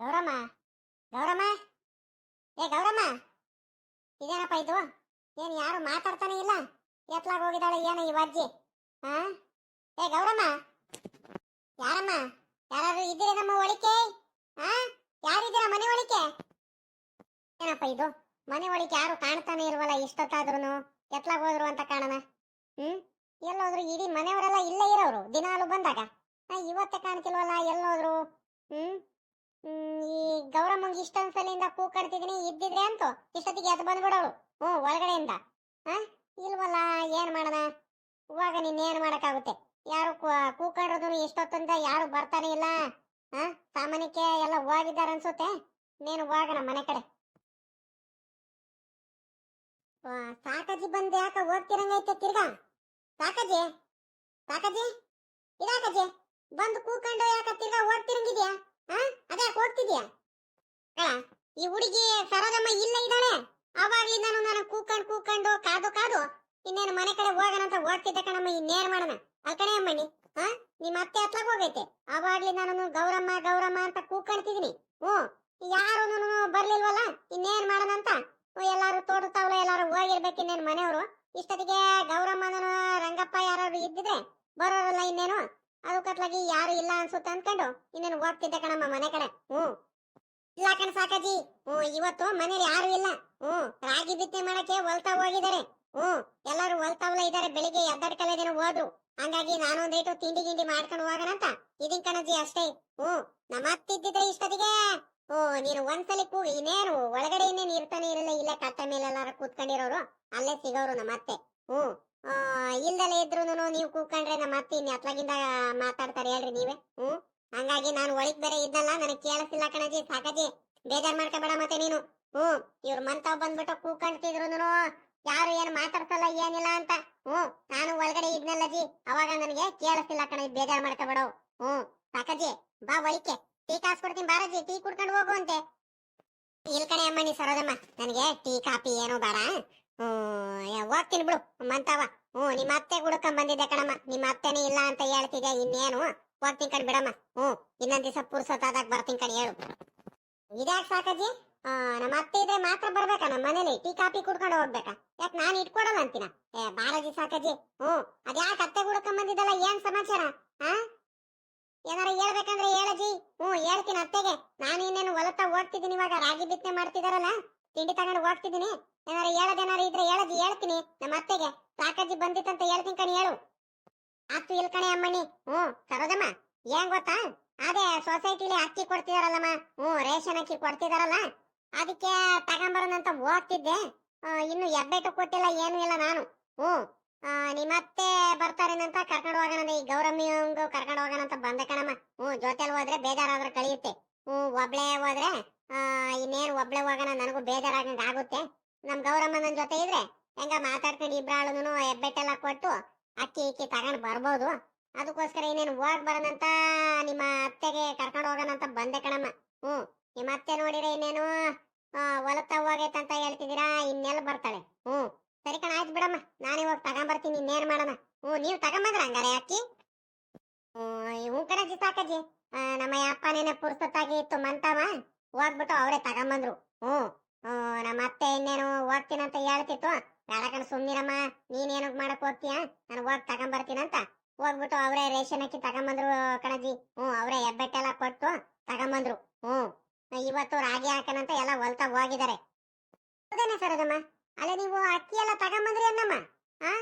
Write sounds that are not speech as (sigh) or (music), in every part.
ಗೌರಮ್ಮ ಗೌರಮ್ಮ ಏ ಗೌರಮ್ಮ ಇದೇನಪ್ಪ ಇದು? ಏನು ಯಾರು ಮಾತಾಡ್ತಾನೆ ಇಲ್ಲ? ಎತ್ಲಾಗ ಹೋಗಿದ್ದಾಳೆ ಏನೋ ಈ ಅಜ್ಜಿ? ಹಾ ಏ ಗೌರಮ್ಮ ಯಾರಮ್ಮ? ಯಾರು ಇದ್ದೀರಿ ನಮ್ಮ ಒಳಿಕೆ ಹಾ ಯಾರಿದ್ದೀರಾ ಮನೆ ಒಳಿಕೆ ಏನಪ್ಪ ಇದು? ಮನೆ ಒಳಿಕೆ ಯಾರು ಕಾಣ್ತಾನೆ ಇಲ್ವಲ್ಲ ಇಷ್ಟೊತ್ತಾದ್ರೂ ಎತ್ಲಾಗ ಹೋದ್ರು ಅಂತ ಕಾಣನ ಹ್ಮ್? ಎಲ್ಲೋದ್ರು ಇಡೀ ಮನೆಯವರೆಲ್ಲ ಇಲ್ಲೇ ಇರೋರು ದಿನಾಲು ಬಂದಾಗ? ಇವತ್ತೇ ಕಾಣ್ತಿಲ್ವಲ್ಲ ಎಲ್ಲೋದ್ರು? ಹ್ಮ್, ಈ ಗೌರಮ್ಮಂಗ್ ಇಷ್ಟೊಂದ್ ಸಲಿಂದ ಕೂಗಾಡ್ತಿದೀನಿ ಇದ್ದಿದ್ರೆ ಅಂತ ಇಷ್ಟೊತ್ತಿಗೆ ಎದ್ದು ಬಂದ್ಬಿಡೋಳು, ಹ್ಮ್, ಒಳಗಡೆಯಿಂದ. ಹಾ ಇಲ್ವಲ್ಲ, ಏನ್ ಮಾಡೋಣ? ಇವಾಗ ನೀನ್ ಮಾಡಕ್ಕಾಗುತ್ತೆ? ಯಾರು ಕೂಗಾಡೋದು ಇಷ್ಟೊತ್ತಂದ ಯಾರು ಬರ್ತಾನೆ ಇಲ್ಲ? ಹಾ ಸಾಮಾನ್ಯಕ್ಕೆ ಎಲ್ಲ ಹೋಗಿದ್ದಾರೆ ಅನ್ಸುತ್ತೆ. ನೀನು ಹೋಗೋಣ ಮನೆ ಕಡೆ. ಸಾಕಾಜಿ ಬಂದ್ಯಾಕ ಹೋಗ್ತಿರಂಗೈತೆ ತಿರ್ಗಾ? ಸಾಕಾಜಿ ಸಾಕಾಜಿ ಇದಾಕಾಜಿ ಬಂದು ಕೂಕೊಂಡು ಯಾಕ ತಿರ್ಗಾ ಹೋಗ್ತಿರಂಗಿದ್ಯಾ ಹಾ ಅದೇ ಹೋಗ್ತಿದ್ಯಾ ಅಲ್ಲ ಈ ಹುಡುಗಿ ಸರೋಜಮ್ಮ ಇಲ್ಲ ಇದ್ದಾಳೆ ಅವಾಗ್ಲಿಂದಾನು ನಾನು ಕೂಕೊಂಡು ಕೂಕೊಂಡು ಕಾದು ಕಾದು ಇನ್ನೇನು ಮನೆ ಕಡೆ ಹೋಗೋಣ ಅಂತ ಹೋಗ್ತಿದ್ದೆ ಕಣಮ್ಮ ಇನ್ನೇನ್ ಮಾಡೋಣ ಆ ಕಡೆ ಅಮ್ಮಣ್ಣಿ ಹಾ ನಿಮ್ಮ ಅತ್ತೆ ಹತ್ಲಾಗ ಹೋಗೈತೆ ಅವಾಗ್ಲಿಂದ ನಾನು ಗೌರಮ್ಮ ಗೌರಮ್ಮ ಅಂತ ಓ ಯಾರು ಬರ್ಲಿಲ್ವಲ್ಲ? ಇನ್ನೇನ್ ಮಾಡೋಣ ಅಂತ? ಎಲ್ಲಾರು ತೋಟತಾವ್ಲ ಎಲ್ಲಾರು ಹೋಗಿರ್ಬೇಕು ಇನ್ನೇನ್ ಮನೆಯವರು. ಇಷ್ಟೊತ್ತಿಗೆ ಗೌರಮ್ಮನ ರಂಗಪ್ಪ ಯಾರು ಇದ್ದಿದ್ರೆ ಬರೋರಲ್ಲ ಇನ್ನೇನು? ಅದು ಕತ್ಲಾಗಿ ಯಾರು ಇಲ್ಲ ಅನ್ಸುತ್ತೆ ಅನ್ಕೊಂಡು ಇನ್ನೇನು ಹೋಗ್ತಿದ್ದೆ ಕಣಮ್ಮ ಮನೆ ಕಡೆ. ಹ್ಞೂ. ಇಲ್ಲ ಕಣ ಸಾಕಾಜಿ ಹ್ಞೂ, ಇವತ್ತು ಮನೇಲಿ ಯಾರು ಇಲ್ಲ. ಹ್ಞೂ, ರಾಗಿ ಬಿತ್ತನೆ ಮಾಡಕ್ಕೆ ಹೊಲ್ತಾ ಹೋಗಿದ್ದಾರೆ. ಹ್ಞೂ, ಎಲ್ಲರೂ ಹೊಲ್ತಾವ್ಲ ಇದ್ದಾರೆ. ಬೆಳಿಗ್ಗೆ ಎದ್ದಾಡ್ಕಲ್ಲ ದಿನ ಹೋದ್ರು. ಹಂಗಾಗಿ ನಾನು ಒಂದೇಟು ತಿಂಡಿ ಗಿಂಡಿ ಮಾಡ್ಕೊಂಡು ಹೋಗೋಣಂತ. ಇದೀನ್ ಕಣಜ್ಜಿ ಅಷ್ಟೇ. ಹ್ಞೂ, ನಮ್ಮ ಅತ್ತಿದ್ದಿದ್ರೆ ಇಷ್ಟೊತ್ತಿಗೆ. ಓ, ನೀನು ಒಂದ್ಸಲಿ ಕೂ ಇನ್ನೇನು? ಒಳಗಡೆ ಇನ್ನೇನು ಇರ್ತಾನೆ ಇರಲ್ಲ, ಇಲ್ಲೇ ಕಟ್ಟ ಮೇಲೆ ಎಲ್ಲಾರು ಕೂತ್ಕೊಂಡಿರೋರು. ಅಲ್ಲೇ ಸಿಗೋರು ನಮ್ಮ ಅತ್ತೆ. ಹ್ಞೂ. ಇಲ್ದಲೇ ಇದ್ರು ನೀವು ಕೂತ್ಕೊಂಡ್ರೆ ನಮ್ಮ ಅತ್ತೆ ಇನ್ನು ಅತ್ಲಾಗಿಂದ ಮಾತಾಡ್ತಾರೆ ಹೇಳ್ರಿ ನೀವೇ. ಹ್ಞೂ. ಹಂಗಾಗಿ ನಾನು ಒಳಗ್ ಬೇರೆ ಇದ್ದಲ್ಲ, ನನಗೆ ಕೇಳಿಸಿಲ್ಲ ಕಣಜಿ ಸಾಕಾಜಿ ಬೇಜಾರ್ ಮಾಡ್ಕೋಬೇಡ ಮತ್ತೆ ನೀನು. ಹ್ಞೂ. ಇವ್ರ ಮಂತಾವ್ ಬಂದ್ಬಿಟ್ಟು ಕೂಕಂಡ್ತಿದ್ರು ಯಾರು ಏನು ಮಾತಾಡ್ಸಲ್ಲ, ಏನಿಲ್ಲ ಅಂತ. ಹ್ಞೂ, ನಾನು ಒಳಗಡೆ ಇದ್ನಲ್ಲ ಜಿ. ಅವಾಗ ನನಗೆ ಕೇಳಿಸ್ತಿಲ್ಲ ಕಣ, ಬೇಜಾರ್ ಮಾಡ್ಕೋಬೇಡ. ಹ್ಞೂ ಸಾಕಜಿ ಬಾ ಒಳಿಕೆ ಟೀ ಕಾಸು ಕೊಡ್ತೀನಿ ಬಾರಜಿ ಟೀ ಕುಡ್ಕೊಂಡು ಹೋಗು ಅಂತೆ. ಇಲ್ ಅಮ್ಮಣ್ಣಿ ಸರೋದಮ್ಮ ನನಗೆ ಟೀ, ಕಾಫಿ ಏನೋ ಬೇಡ. ಹ್ಮ್ ಹೋಗ್ತೀನಿ ಬಿಡು ಮಂತಾವ ಹ್ಞೂ, ನಿಮ್ಮ ಅತ್ತೆ ಹುಡ್ಕೊಂಡ್ ಬಂದಿದ್ದೆ ಕಣಮ್ಮ. ನಿಮ್ಮ ಅತ್ತೆನೇ ಇಲ್ಲ ಅಂತ ಹೇಳ್ತಿದ್ದೆ ಇನ್ನೇನು? ಹೋಗ್ತೀನಿ ಕಣ್ ಬಿಡಮ್ಮ. ಹ್ಞೂ, ಇನ್ನೊಂದ್ ದಿವಸ ಪುರ್ಸೊತ್ತಾದಾಗ ಬರ್ತೀನಿ ಕಣ್, ಹೇಳು. ಇದ್ಯಾಕೆ ಸಾಕಾಜಿ ನಮ್ಮ ಅತ್ತೆ ಇದ್ರೆ ಮಾತ್ರ ಬರ್ಬೇಕಾ? ನಮ್ಮ ಮನೇಲಿ ಟೀ, ಕಾಫಿ ಕುಡ್ಕೊಂಡು ಹೋಗ್ಬೇಕಾ? ಯಾಕೆ ನಾನು ಇಟ್ಕೊಡಲ್ಲ ಅಂತೀನ? ಏ, ಬಾಲಾಜಿ ಸಾಕಾಜಿ ಹ್ಞೂ. ಅದ್ಯಾಕೆ ಅತ್ತೆ ಹುಡ್ಕೊಂಡ್ ಬಂದಿದ್ದಲ್ಲ, ಏನ್ ಸಮಾಚಾರ? ಹಾ ಏನಾರ ಹೇಳ್ಬೇಕಂದ್ರೆ ಹೇಳಜಿ ಹ್ಞೂ, ಹೇಳ್ತೀನಿ ಅತ್ತೆಗೆ. ನಾನು ಇನ್ನೇನು ಹೊಲತ್ತ ಹೋಗ್ತಿದ್ದೀನಿ ಇವಾಗ. ರಾಗಿ ಬಿತ್ತನೆ ಮಾಡ್ತಿದಾರಲ್ಲ? ತಿಂಡಿ ತಗೊಂಡು ಹೋಗ್ತಿದ್ದೀನಿ. ಏನಾರ ಹೇಳೋದೇನಾರ ಇದ್ರೆ ಹೇಳಜಿ ಹೇಳ್ತೀನಿ ನಮ್ಮ ಅತ್ತೆಗೆ. ಸಾಕಾಜಿ ಬಂದಿತ್ತಂತ ಹೇಳ್ತೀನಿ ಕಣಿ, ಹೇಳು. ಆತು ಇಲ್ ಕಣೆ ಅಮ್ಮಣ್ಣಿ. ಹ್ಞೂ ಸರೋದಮ್ಮ ಏನ್ ಗೊತ್ತಾ? ಅದೇ ಸೊಸೈಟಿಲಿ ಅಕ್ಕಿ ಕೊಡ್ತಿದಾರಲ್ಲಮ್ಮ. ಹ್ಞೂ, ರೇಷನ್ ಅಕ್ಕಿ ಕೊಡ್ತಿದಾರಲ್ಲ. ಅದಕ್ಕೆ ತಗೊಂಬರೋಣಂತ ಹೋಗ್ತಿದ್ದೆ ಆ, ಇನ್ನು ಎಬ್ಬೆಟ್ಟು ಕೊಟ್ಟಿಲ್ಲ ಏನು ಇಲ್ಲ ನಾನು. ಹ್ಞೂ. ನಿಮ್ಮತ್ತೆ ಬರ್ತಾರೇನಂತ ಕರ್ಕೊಂಡು ಹೋಗೋಣ ಈ ಗೌರಮ್ಮಿಯಂಗು ಕರ್ಕೊಂಡು ಹೋಗೋಣ ಅಂತ ಬಂದೆ ಕಣಮ್ಮ. ಹ್ಞೂ ಜೊತೆಲಿ ಹೋದ್ರೆ ಬೇಜಾರಾದ್ರೆ ಕಳಿಯುತ್ತೆ. ಹ್ಞೂ ಒಬ್ಳೆ ಹೋದ್ರೆ ಇನ್ನೇನು ಒಬ್ಳೆ ಹೋಗೋಣ ನನಗೂ ಬೇಜಾರಾಗಂಗೆ ಆಗುತ್ತೆ. ನಮ್ಮ ಗೌರಮ್ಮ ನನ್ನ ಜೊತೆ ಇದ್ರೆ ಹೆಂಗ ಮಾತಾಡ್ಕೊಂಡು ಇಬ್ಬರಾಳುನು ಹೆಬ್ಬೆಟ್ಟೆಲ್ಲ ಕೊಟ್ಟು ಅಕ್ಕಿ ಇಕ್ಕಿ ತಗೊಂಡು ಬರ್ಬೋದು. ಅದಕ್ಕೋಸ್ಕರ ಇನ್ನೇನು ಹೋಗಿ ಬರೋಣಂತ ನಿಮ್ಮ ಅತ್ತೆಗೆ ಕರ್ಕೊಂಡು ಹೋಗೋಣ ಅಂತ ಬಂದೆ ಕಣಮ್ಮ. ಹ್ಞೂ. ಮತ್ತೆ ನೋಡಿರಿ ಇನ್ನೇನು ಆ, ಅಂತ ಹೇಳ್ತಿದ್ದೀರಾ? ಇನ್ನೆಲ್ಲ ಬರ್ತಾಳೆ. ಹ್ಞೂ. ಸರಿ ಕಣ ಆಯ್ತು ಬಿಡಮ್ಮ. ನಾನು ಇವಾಗ ತಗೊಂಬರ್ತೀನಿ ಇನ್ನೇನು ಮಾಡೋಣ? ಹ್ಞೂ ನೀವು ತಗೊಂಬಂದ್ರ ಹಂಗಾರೆ ಅಕ್ಕಿ? ಹ್ಞೂ ಕಣಜ್ಜಿ ಸಾಕಜ್ಜಿ. ನಮ್ಮ ಅಪ್ಪನೇನೆ ಪುರ್ಸತ್ತಾಗಿ ಇತ್ತು ಮಂತವ ಹೋಗ್ಬಿಟ್ಟು ಅವರೇ ತಗೊಂಬಂದ್ರು. ಹ್ಞೂ. ನಮ್ಮ ಅತ್ತೆ ಇನ್ನೇನು ಹೋಗ್ತೀನಂತ ಹೇಳ್ತಿತ್ತು. ಬೇಡ ಕಣ ಸುಮ್ನಿರಮ್ಮ. ನೀನೇನು ಮಾಡಕ್ ಹೋಗ್ತೀಯ? ನಾನು ಹೋಗಿ ತಗೊಂಬರ್ತೀನಂತ ಹೋಗ್ಬಿಟ್ಟು ಅವರೇ ರೇಷನ್ ಅಕ್ಕಿ ತಗೊಂಬಂದ್ರು ಕಣಜ್ಜಿ. ಹ್ಞೂ ಅವರೇ ಹೆಬ್ಬೆಟ್ಟೆಲ್ಲ ಕೊಟ್ಟು ತಗೊಂಬಂದ್ರು. ಹ್ಞೂ. ಇವತ್ತು ರಾಗಿ ಹಾಕನಂತ ಎಲ್ಲ ಹೊಲ್ತಾ ಹೋಗಿದ್ದಾರೆ. ಹೌದೇನೆ ಸರೋದಮ್ಮ ಅಲ್ಲ ನೀವು ಅಕ್ಕಿ ಎಲ್ಲ ತಗೊಂಬಂದ್ರಿ ಅನ್ನಮ್ಮ? ಆ?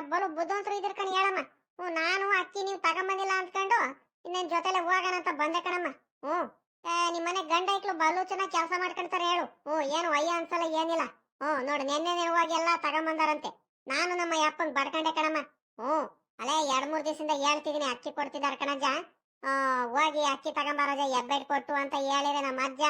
ಬಲು ಬುದ್ಧವಂತರು ಇದ್ರ ಕಣ ಹೇಳಮ್ಮ. ಹ್ಞೂ ನಾನು ಅಕ್ಕಿ ನೀವು ತಗೊಂಬಂದಿಲ್ಲ ಅಂದ್ಕೊಂಡು ಇನ್ನೇನು ಜೊತೆಲೆ ಹೋಗೋಣ ಅಂತ ಬಂದೆ ಕಣಮ್ಮ. ಹ್ಞೂ. ನಿಮ್ಮ ಮನೆ ಗಂಡ ಐಕ್ಳು ಬಲು ಚೆನ್ನಾಗಿ ಕೆಲಸ ಮಾಡ್ಕೊಂತಾರೆ ಹೇಳು. ಹ್ಞೂ ಏನು ಅಯ್ಯ ಅನ್ಸಲ್ಲ ಏನಿಲ್ಲ. ಹ್ಞೂ ನೋಡು ನೆನ್ನೆ ಹೋಗಿ ಎಲ್ಲ ತಗೊಂಬಂದಾರಂತೆ. ನಾನು ನಮ್ಮ ಯಪ್ಪಂಗ್ ಬಡ್ಕೊಂಡೆ ಕಣಮ್ಮ. ಹ್ಞೂ. ಅಲ್ಲೇ ಎರಡು ಮೂರು ದಿವಸದಿಂದ ಹೇಳ್ತಿದ್ದೀನಿ ಅಕ್ಕಿ ಕೊಡ್ತಿದ್ದಾರೆ ಕಣಜ್ಜ. ಆ, ಹೋಗಿ ಅಕ್ಕಿ ತಗೊಂಬರೋದೆ ಎಬ್ಬೆಟ್ ಕೊಟ್ಟು ಅಂತ ಹೇಳಿದ್ರೆ ನಮ್ಮ ಅಜ್ಜ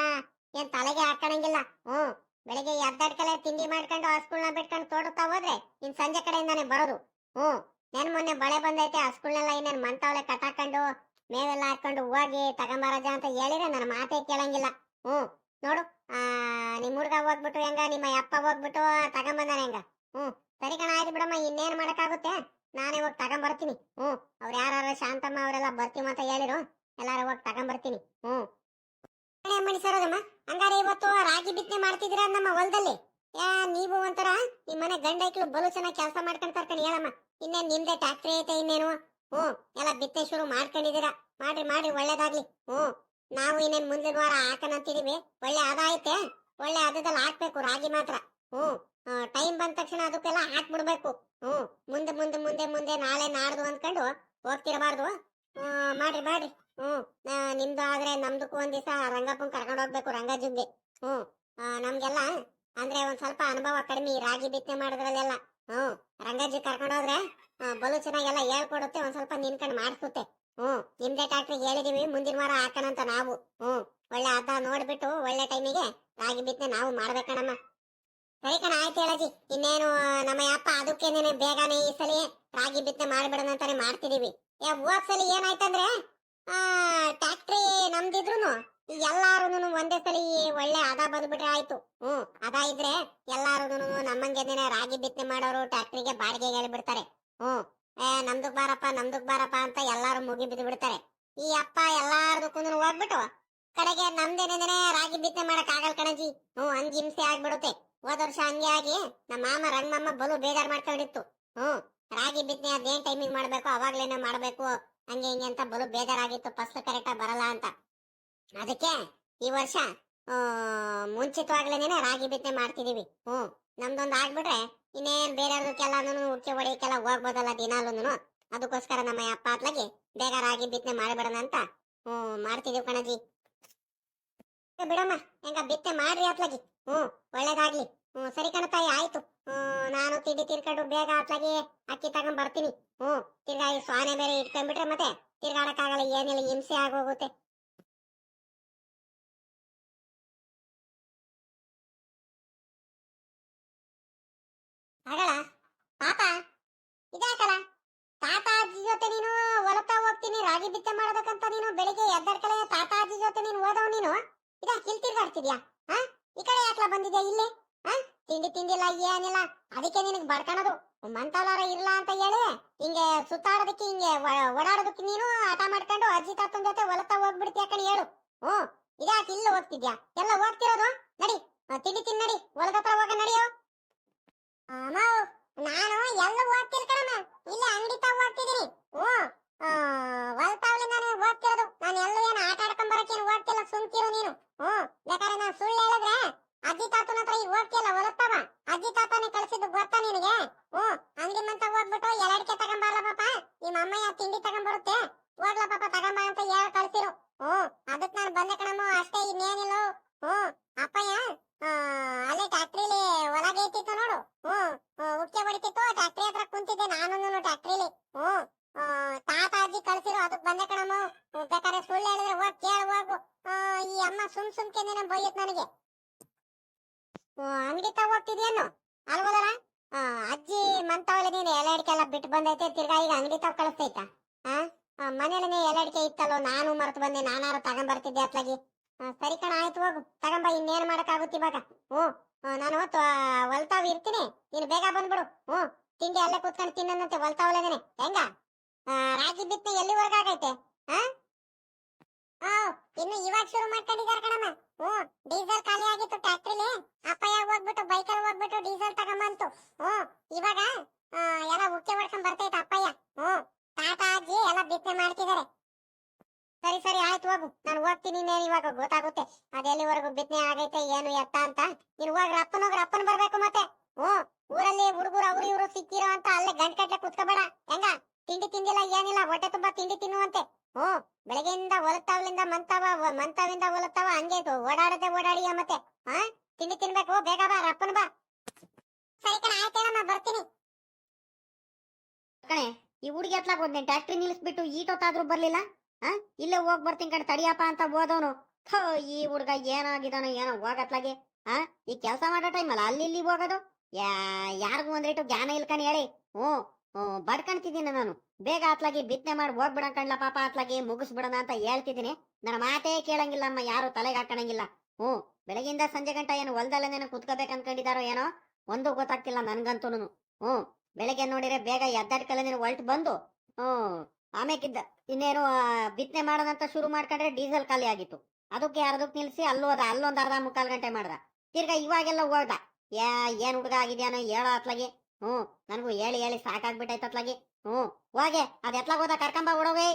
ಏನ್ ತಲೆಗೆ ಹಾಕಣಂಗಿಲ್ಲ. ಹ್ಞೂ, ಬೆಳಿಗ್ಗೆ ಎದ್ದಾಡ್ಕಲೆ ತಿಂಡಿ ಮಾಡ್ಕೊಂಡು ಹಸ್ಕುಳ್ನ ಬಿಟ್ಕೊಂಡು ತೋಡುತ್ತಾ ಹೋದ್ರೆ ಇನ್ ಸಂಜೆ ಕಡೆಯಿಂದಾನೆ ಬರೋದು. ಹ್ಞೂ, ನೆನ್ ಮೊನ್ನೆ ಬಳೆ ಬಂದೈತೆ ಹಸ್ಕುಳ್ನೆಲ್ಲ ಇನ್ನೇನ್ ಮಂತವಳೆ ಕಟ್ಟಾಕೊಂಡು ಮೇವೆಲ್ಲ ಹಾಕೊಂಡು ಹೋಗಿ ತಗೊಂಬರೋಜ ಅಂತ ಹೇಳಿದ್ರೆ ನನ್ನ ಮಾತೇ ಕೇಳಂಗಿಲ್ಲ. ಹ್ಞೂ, ನೋಡು, ಆ, ನಿಮ್ ಹುಡ್ಗ ಹೋಗ್ಬಿಟ್ಟು ಹೆಂಗ, ನಿಮ್ಮ ಅಪ್ಪ ಹೋಗ್ಬಿಟ್ಟು ತಗೊಂಬಂದಾನೆ ಹೆಂಗ? ಹ್ಞೂ, ಸರಿ ಕಣ, ಆಯ್ತು ಬಿಡಮ್ಮ, ಇನ್ನೇನ್ ಮಾಡಕ್ಕಾಗುತ್ತೆ? ನಾನೇ ಹೋಗಿ ತಗೊಂಬರ್ತೀನಿ. ಹ್ಞೂ ಅವ್ರು ಯಾರು ಶಾಂತಮ್ಮ ಅವರೆಲ್ಲ ಬರ್ತೀವಿ ಅಂತ ಹೇಳಿರು, ಎಲ್ಲಾರು ಹೋಗಿ ತಗೊಂಬರ್ತೀನಿ. ಹ್ಞೂ ಮಣಿ ಸರೋದಮ್ಮ ಹಂಗಾರೆ ಇವತ್ತು ರಾಗಿ ಬಿತ್ತನೆ ಮಾಡ್ತಿದ್ದೀರಾ ನಮ್ಮ ಹೊಲದಲ್ಲಿ? ಯಾ, ನೀವು ಒಂಥರ ನಿಮ್ಮ ಮನೆ ಗಂಡ ಬಲು ಚೆನ್ನಾಗಿ ಕೆಲಸ ಮಾಡ್ಕೊಂಡ್ ಕರ್ಕೊಂಡು ಹೇಳಮ್ಮ. ಇನ್ನೇನು ನಿಮ್ದೇ ಟ್ಯಾಕ್ಟ್ರಿ ಐತೆ ಇನ್ನೇನು? ಹ್ಞೂ ಎಲ್ಲ ಬಿತ್ತನೆ ಶುರು ಮಾಡ್ಕೊಂಡಿದ್ದೀರಾ. ಮಾಡ್ರಿ ಮಾಡ್ರಿ, ಒಳ್ಳೇದಾಗ್ಲಿ. ಹ್ಞೂ ನಾವು ಇನ್ನೇನು ಮುಂದಿನ ವಾರ ಹಾಕನಂತಿದೀವಿ ಒಳ್ಳೆ ಆದ ಐತೆ ಒಳ್ಳೆ ಅದದಲ್ಲಿ ಹಾಕ್ಬೇಕು ರಾಗಿ ಮಾತ್ರ. ಹ್ಞೂ ಟೈಮ್ ಬಂದ ತಕ್ಷಣ ಅದಕ್ಕೆಲ್ಲ ಹಾಕ್ಬಿಡ್ಬೇಕು. ಹ್ಞೂ ಮುಂದೆ ಮುಂದೆ ಮುಂದೆ ಮುಂದೆ ನಾಳೆ ನಾಡ್ದು ಅಂದ್ಕೊಂಡು ಹೋಗ್ತಿರಬಾರ್ದು. ಮಾಡ್ರಿ ಮಾಡ್ರಿ. ಆ, ನಿಮ್ದು ಆದ್ರೆ ನಮ್ದಕ್ಕೂ ಒಂದ್ ದಿವಸ ರಂಗಪ್ಪನ್ ಕರ್ಕೊಂಡು ಹೋಗ್ಬೇಕು ರಂಗಜುಗ್ಗೆ ಆ, ನಮ್ಗೆಲ್ಲ ಅಂದ್ರೆ ಒಂದ್ ಸ್ವಲ್ಪ ಅನುಭವ ಕಡಿಮೆ ರಾಗಿ ಬಿತ್ತನೆ ಮಾಡಿದ್ರಲ್ಲೆಲ್ಲ. ಹ್ಮ್ ರಂಗಜ್ಜಿ ಕರ್ಕೊಂಡು ಹೋದ್ರೆ ಆ, ಬಲು ಚೆನ್ನಾಗೆಲ್ಲ ಹೇಳ್ಕೊಡುತ್ತೆ ಒಂದ್ ಸ್ವಲ್ಪ ನಿನ್ಕಂಡ್ ಮಾಡಿಸುತ್ತೆ. ಹ್ಮ್ ನಿಮ್ದೇ ಟ್ಯಾಕ್ಟ್ರಿಗೆ ಹೇಳಿದೀವಿ ಮುಂದಿನ ವಾರ ಹಾಕಣಂತ ನಾವು. ಹ್ಮ್ ಒಳ್ಳೆ ಅದ ನೋಡ್ಬಿಟ್ಟು ಒಳ್ಳೆ ಟೈಮಿಗೆ ರಾಗಿ ಬಿತ್ತನೆ ನಾವು ಮಾಡ್ಬೇಕಣಮ್ಮ. ಕಣ, ಆಯ್ತು ಹೇಳಜಿ ಇನ್ನೇನು, ನಮ್ಮ ಅಪ್ಪ ಅದಕ್ಕೇನೇನೆ ಬೇಗನೆ ಈ ಸಲ ರಾಗಿ ಬಿತ್ತನೆ ಮಾಡ್ಬಿಡೋಣ ಅಂತಾನೆ ಮಾಡ್ತಿದೀವಿ. ಏ ಹೋದ್ ಸಲ ಏನಾಯ್ತಂದ್ರೆ, ಆ, ಟ್ಯಾಕ್ಟ್ರಿ ನಮ್ದಿದ್ರು ಎಲ್ಲಾರು ಒಂದೇ ಸಲ ಒಳ್ಳೆ ಅದ ಬಂದ್ಬಿಟ್ರೆ ಆಯ್ತು. ಹ್ಮ್ ಅದ ಇದ್ರೆ ಎಲ್ಲಾರು ದಿನ ರಾಗಿ ಬಿತ್ತನೆ ಮಾಡೋರು ಟ್ಯಾಕ್ಟ್ರಿಗೆ ಬಾಡಿಗೆ ಹೇಳ್ಬಿಡ್ತಾರೆ ಹ್ಮ್, ಏ, ನಮ್ದಕ್ ಬಾರಪ್ಪ ನಮ್ದಕ್ ಬಾರಪ್ಪ ಅಂತ ಎಲ್ಲಾರು ಮುಗಿ ಬಿದ್ದು ಬಿಡ್ತಾರೆ. ಈ ಅಪ್ಪ ಎಲ್ಲಾರ್ದಕ್ಕೂ ಹೋಗ್ಬಿಟ್ಟು, ಕಡೆಗೆ ನಮ್ದೇನೇನೆ ರಾಗಿ ಬಿತ್ತನೆ ಮಾಡಕ್ ಆಗಲ್ ಕಣಜಿ ಹ್ಮ್, ಹಂಗ್ ಹಿಂಸೆ ಆಗ್ಬಿಡುತ್ತೆ. ಹೋದ ವರ್ಷ ಹಂಗೆ ಆಗಿ ನಮ್ಮ ಮಾಮ ರಂಗಮ್ಮ ಬಲು ಬೇಜಾರ್ ಮಾಡ್ಕೊಂಡಿತ್ತು. ಹ್ಮ್ ರಾಗಿ ಬಿತ್ತನೆ ಅದೇನ್ ಟೈಮಿಂಗ್ ಮಾಡ್ಬೇಕು, ಅವಾಗ್ಲೇನೆ ಮಾಡ್ಬೇಕು, ಹಂಗೆ ಹಿಂಗೆ ಅಂತ ಬಲು ಬೇಜಾರಾಗಿತ್ತು ಫಸ್ಟ್ ಕರೆಕ್ಟಾಗಿ ಬರಲ್ಲ ಅಂತ. ಅದಕ್ಕೆ ಈ ವರ್ಷ ಮುಂಚಿತವಾಗ್ಲೇನೆ ರಾಗಿ ಬಿತ್ತನೆ ಮಾಡ್ತಿದೀವಿ. ಹ್ಮ್ ನಮ್ದೊಂದು ಆಗ್ಬಿಟ್ರೆ ಇನ್ನೇನ್ ಬೇರೆಯವ್ರದಕ್ಕೆಲ್ಲಾನು ಉಕ್ಕೆ ಹೊಡಿಯಕ್ಕೆಲ್ಲ ಹೋಗ್ಬೋದಲ್ಲ ದಿನಾಲೂನು ಅದಕ್ಕೋಸ್ಕರ ನಮ್ಮ ಅಪ್ಪ ಅತ್ಲಾಗಿ ಬೇಗ ರಾಗಿ ಬಿತ್ತನೆ ಮಾಡಿಬಿಡೋಣ ಅಂತ ಹ್ಮ್ ಮಾಡ್ತಿದೀವಿ ಕಣಜಿ ಬಿಡಮ್ಮ, ಹೆಂಗ ಬಿತ್ತನೆ ಮಾಡ್ರಿ ಅತ್ಲಾಗಿ. ಹ್ಮ್, ಒಳ್ಳೇದಾಗ್ಲಿ. ಹ್ಮ್, ಸರಿ ಕಣತಾಯಿ ಆಯ್ತು. ಹ್ಮ್, ನಾನು ತಿಂಡಿ ತಿರ್ಕೊಂಡು ಬೇಗ ಅತ್ಲಾಗಿ ಅಕ್ಕಿ ತಗೊಂಡ್ ಬರ್ತೀನಿ. ಹ್ಮ್, ತಿರ್ಗಾ ಈ ಸ್ವಾನೆ ಬೇರೆ ಇಟ್ಕೊಂಡ್ಬಿಟ್ರೆ ಮತ್ತೆ ತಿರ್ಗಾಡಕ್ಕಾಗಲ್ಲ, ಏನಿಲ್ಲ, ಹಿಂಸೆ ಆಗೋಗುತ್ತೆ. ಆಗಲ್ಲ ಪಾಪ ಇದಾಕಲ್ಲ ತಾತ ಅಜ್ಜಿ ಜೊತೆ ನೀನು ಹೊಲತಾ ಹೋಗ್ತೀನಿ, ರಾಗಿ ಬಿತ್ತೆ ಮಾಡ್ಬೇಕಂತ ನೀನು ಬೆಳಿಗ್ಗೆ ಎದ್ದರ್ಕಲೆ ತಾತ ಅಜ್ಜಿ ಜೊತೆ ನೀನು ಓದವ್ ನೀನು? ಇದಾಕ ಕಿಲ್ ತಿರ್ಗಾಡ್ತಿದ್ಯಾ? ಹಾ? ಈ ಕಡೆ ಯಾಕ್ಲ ಬಂದಿದ್ಯಾ ಇಲ್ಲಿ? ತಿಂಡಿ ತಿಂದಿಲ್ಲ ಏನಿಲ್ಲ ಅದಕ್ಕೆ ನಿನಗ್ ಬಡ್ಕಣದು. ಮಂತಾಲಾರ ಇಲ್ಲ ಅಂತ ಹೇಳಿ ಹಿಂಗೆ ಸುತ್ತಾಡೋದಕ್ಕೆ ಹಿಂಗೆ ಓಡಾಡೋದಕ್ಕೆ ನೀನು ಆಟ ಮಾಡ್ಕೊಂಡು ಅಜ್ಜಿ ತಾತನ ಜೊತೆ ಹೊಲತ ಹೋಗ್ಬಿಡ್ತೀಯ ಕಣಿ ಹೇಳು. ಹ್ಮ್ ಇದ್ಯಾಕೆ ಇಲ್ಲ ಹೋಗ್ತಿದ್ಯಾ? ಎಲ್ಲ ಹೋಗ್ತಿರೋದು? ನಡಿ. ತಿಂಡಿ ತಿನ್ ನಡಿ. ಹೊಲದ ಹತ್ರ ಹೋಗ, ನಡಿಯೋ. ನಾನು ಎಲ್ಲ ಓದ್ತಿಲ್ ಕಣಮ್ಮ. ಇಲ್ಲಿ ಅಂಗಡಿ ತಾವ್ ಓದ್ತಿದೀನಿ ಹ್ಮ್ ಹೊಲ್ತಾವ್ಲಿಂದಾನೆ ಓದ್ತಿರೋದು. ನಾನು ಎಲ್ಲೂ ಏನು ಆಟ ಆಡ್ಕೊಂಡ್ ಬರಕೇನು ಓದ್ತಿಲ್ಲ ಸುಮ್ಕಿರು ನೀನು. ಹ್ಮ್ ಬೇಕಾದ್ರೆ ನಾನು ಸುಳ್ಳು ಹೇಳಿದ್ರೆ ಅಜ್ಜಿ ತಾತನ ಹತ್ರ ಈಗ ಓದ್ತಿಲ್ಲ ಹೊಲತ್ತಾವ ಅಜ್ಜಿ ತಾತನೇ ಕಳ್ಸಿದ್ದು ಗೊತ್ತಾ ನಿನಗೆ? ಹ್ಮ್ ಅಂಗಡಿ ಮಂತ ಹೋಗ್ಬಿಟ್ಟು ಎಲ್ಲಡಿಕೆ ತಗೊಂಬಾರ್ಲ ಪಾಪ? ನಿಮ್ಮ ಅಮ್ಮಯ್ಯ ತಿಂಡಿ ತಗೊಂಬರುತ್ತೆ. ಹೋಗ್ಲ ಪಾಪ, ತಗೊಂಬ ಅಂತ ಹೇಳಿ ಕಳ್ಸಿರು. ಹ್ಮ್ ಅದಕ್ ನಾನು ಬಂದೆ ಕಣಮ್ಮ, ಅಷ್ಟೇ ಇನ್ನೇನಿಲ್ಲ. ಹ್ಮ್ ಅಪ್ಪಯ್ಯ ಅಲ್ಲೇ ಟ್ಯಾಕ್ಟ್ರಿಲಿ ಒಳಗೆ ಇಟ್ಟಿತ್ತು ನೋಡು. ಹ್ಮ್ ಉಕ್ಕೆ ಹೊಡಿತಿತ್ತು ಟ್ಯಾಕ್ಟ್ರಿ ಹತ್ರ ಕುಂತಿದ್ದೆ ನಾನು ಟ್ಯಾಕ್ಟ್ರಿಲಿ. ಹ್ಮ್ ಆ, ತಾತ ಅಜ್ಜಿ ಕಳ್ಸಿರು ಅದಕ್ ಬಂದೆ ಕಣಮ್ಮ. ಬೇಕಾದ್ರೆ ಸುಳ್ಳು ಹೇಳಿದ್ರೆ ಹೋಗಿ ಕೇಳಿ ಹೋಗು ಈ ಅಮ್ಮ ಸುಮ್ ಸುಮ್ಕೆನೆ ಬೈಯತ್ ನನಗೆ. ಅಂಗಡಿ ಹೋಗ್ತಿದ್ಯೇನು ಅಲ್ವಲ್ಲ ಅಜ್ಜಿ ಮಂತಾವಲ್ಲ ನೀನು ಎಲೆ ಅಡಿಕೆ ಬಿಟ್ಟು ಬಂದೈತೆ ತಿರ್ಗಾ ಈಗ ಅಂಗಡಿ ಆ ಮನೇಲಿ ನೀ ಎಲ್ಲಡಿಕೆ ಇತ್ತಲ್ಲೋ ನಾನು ಮರೆತು ಬಂದೆ ನಾನಾರು ತಗೊಂಬರ್ತಿದ್ದೆ ಅತ್ಲಾಗಿ. ಸರಿ ಕಣ ಆಯ್ತು ಹೋಗು. ತಗೊಂಬ ಇನ್ನೇನ್ ಮಾಡಕ್ಕಾಗುತ್ತೆ ಇವಾಗ? ಹ್ಮ್ ನಾನು ಹೊತ್ತು ಹೊಲ್ತಾವ್ ಇರ್ತೀನಿ. ನೀನು ಬೇಗ ಬಂದ್ಬಿಡು. ಹ್ಮ್ ತಿಂಡಿ ಅಲ್ಲೇ ಕೂತ್ಕೊಂಡು ತಿನ್ನಂತೆ ಹೊಲ್ತಾವಲ್ಲದೇನೆ ಹೆಂಗ? ರಾಗಿ ಬಿತ್ತು ಎಲ್ಲಿವರೆಗೆ ಆಗೈತೆ ಇನ್ನು ಇವಾಗ ಶುರು ಮಾಡ್ಕೊಂಡಿದ್ದಾರೆ ಕಣಮ್ಮ. ಹ್ಮ್ ಡೀಸೆಲ್ ಖಾಲಿ ಆಗಿತ್ತು ಟ್ಯಾಕ್ಟ್ರಿಲಿ ಅಪ್ಪಯ್ಯ ಹೋಗ್ಬಿಟ್ಟು ಬೈಕಲ್ಲಿ ಹೋಗ್ಬಿಟ್ಟು ಡೀಸೆಲ್ ತಗೊಂಬಂತು ಹ್ಮ್ ಇವಾಗ ಆ, ಎಲ್ಲ ಉಕ್ಕೆ ಹೊಡ್ಕೊಂಡ್ ಬರ್ತೈತೆ ಅಪ್ಪಯ್ಯ ಹ್ಮ್ ತಾತ ಅಜ್ಜಿ ಎಲ್ಲ ಬಿತ್ತನೆ ಮಾಡ್ತಿದಾರೆ ಸರಿ ಸರಿ ಆಯ್ತು ಹೋಗು ನಾನು ಹೋಗ್ತೀನಿ ಇನ್ನೇನು ಇವಾಗ ಗೊತ್ತಾಗುತ್ತೆ ಅದೆಲ್ಲಿವರೆಗೂ ಬಿತ್ತನೆ ಆಗೈತೆ ಏನು ಎತ್ತ ಅಂತ ನೀನು ಹೋಗ್ರ ಅಪ್ಪನ ಹೋಗ್ರ ಅಪ್ಪನ ಬರ್ಬೇಕು ಮತ್ತೆ ಹ್ಮ್ ಊರಲ್ಲಿ ಹುಡುಗರು ಅವ್ರು ಇವ್ರು ಸಿಕ್ಕಿರೋ ಅಂತ ಅಲ್ಲೇ ಗಂಟ್ ಕಟ್ಲೆ ಕುತ್ಕೋಬೇಡ ಹೆಂಗ ತಿಂಡಿ ತಿಂದಿಲ್ಲ ಏನಿಲ್ಲ ಹೊಟ್ಟೆ ತುಂಬಾ ತಿಂಡಿ ತಿನ್ನುವಂತೆ ಹ್ಮ್ ಬೆಳಗ್ಗೆಯಿಂದ ಹೊಲತಾವ್ಲಿಂದ ಮಂತಾವ ವ- ಮಂತಾವಿಂದ ಹೊಲತಾವ ಹಂಗೆ ಇದು ಓಡಾಡದೆ ಓಡಾಡಿಯ ಮತ್ತೆ ಹಾ ತಿಂಡಿ ತಿನ್ಬೇಕು ಬೇಗ ಬಾ ರಪ್ಪನ ಬಾ ಸರಿ ಕಣ ಆಯ್ತೇನಮ್ಮ ಬರ್ತೀನಿ ಕಣೆ ಈ ಹುಡುಗಿ ಹತ್ಲಾಗ ಹೋದ್ನೆ, ಟ್ಯಾಕ್ಟ್ರಿ ನಿಲ್ಲಿಸ್ಬಿಟ್ಟು ಈಟೊತ್ತಾದ್ರೂ ಬರ್ಲಿಲ್ಲ? ಆ? ಇಲ್ಲೇ ಹೋಗ್ ಬರ್ತೀನಿ ಕಣ್, ತಡಿಯಪ್ಪ ಅಂತ ಹೋದವನು. ಥೋ, ಈ ಹುಡುಗ ಏನಾಗಿದಾನೋ ಏನೋ ಹೋಗತ್ಲಾಗೆ, ಆ? ಈ ಕೆಲಸ ಮಾಡೋ ಟೈಮಲ್ಲ, ಅಲ್ಲಿ ಇಲ್ಲಿ ಹೋಗೋದು? ಯಾರಿಗೂ ಒಂದ್ ಜ್ಞಾನ ಇಲ್ಕಣ್ ಹೇಳಿ. ಹ್ಞೂ ಬಡ್ಕಂತಿದ್ದೀನಿ ನಾನು. ಬೇಗ ಅತ್ಲಾಗಿ ಬಿತ್ತನೆ ಮಾಡಿ ಹೋಗ್ಬಿಡ ಕಣ್ಲ ಪಾಪ ಅತ್ಲಾಗಿ ಮುಗಿಸ್ಬಿಡೋಣ ಅಂತ ಹೇಳ್ತಿದ್ದೀನಿ. ನನ್ನ ಮಾತೇ ಕೇಳಂಗಿಲ್ಲಮ್ಮ ಯಾರು ತಲೆಗೆ ಹಾಕಣಂಗಿಲ್ಲ. ಹ್ಞೂ, ಬೆಳಗಿಂದ ಸಂಜೆ ಗಂಟ ಏನು ಹೊಲ್ದಲ್ಲೇನೇನು ಕುತ್ಕೋಬೇಕು ಅನ್ಕೊಂಡಿದಾರೋ ಏನೋ, ಒಂದು ಗೊತ್ತಾಗ್ತಿಲ್ಲ ನನ್ಗಂತೂ ಹ್ಞೂ ಬೆಳಗ್ಗೆ ನೋಡಿದ್ರೆ ಬೇಗ ಎದ್ದಾಡ್ಕಲ್ಲ ನೀನು ಹೊಲ್ಟ್ ಬಂದು ಹ್ಮ್ ಆಮೇಕಿದ್ದ ಇನ್ನೇನು ಬಿತ್ತನೆ ಮಾಡೋದಂತ ಶುರು ಮಾಡ್ಕೊಂಡ್ರೆ ಡೀಸೆಲ್ ಖಾಲಿ ಆಗಿತ್ತು. ಅದಕ್ಕೆ ಅರ್ಧಕ್ಕೆ ನಿಲ್ಸಿ ಅಲ್ಲೋದ ಅಲ್ಲೊಂದು ಅರ್ಧ ಮುಕ್ಕಾಲು ಗಂಟೆ ಮಾಡ್ದ. ತಿರ್ಗಾ ಇವಾಗೆಲ್ಲ ಹೋಗ್ದ. ಯಾ, ಏನ್ ಹುಡುಗ ಆಗಿದ್ಯಾನೋ ಹೇಳೋ ಅತ್ಲಾಗಿ ಹ್ಮ್ ನನಗೂ ಹೇಳಿ ಹೇಳಿ ಸಾಕಾಗ್ಬಿಟ್ಟೈತೆ ಅತ್ಲಾಗಿ, ಹ್ಞೂ, ಹೋಗೆ, ಅದ್ ಎತ್ಲಾಗ ಹೋದ ಕರ್ಕೊಂಬ ಹುಡುಗಿ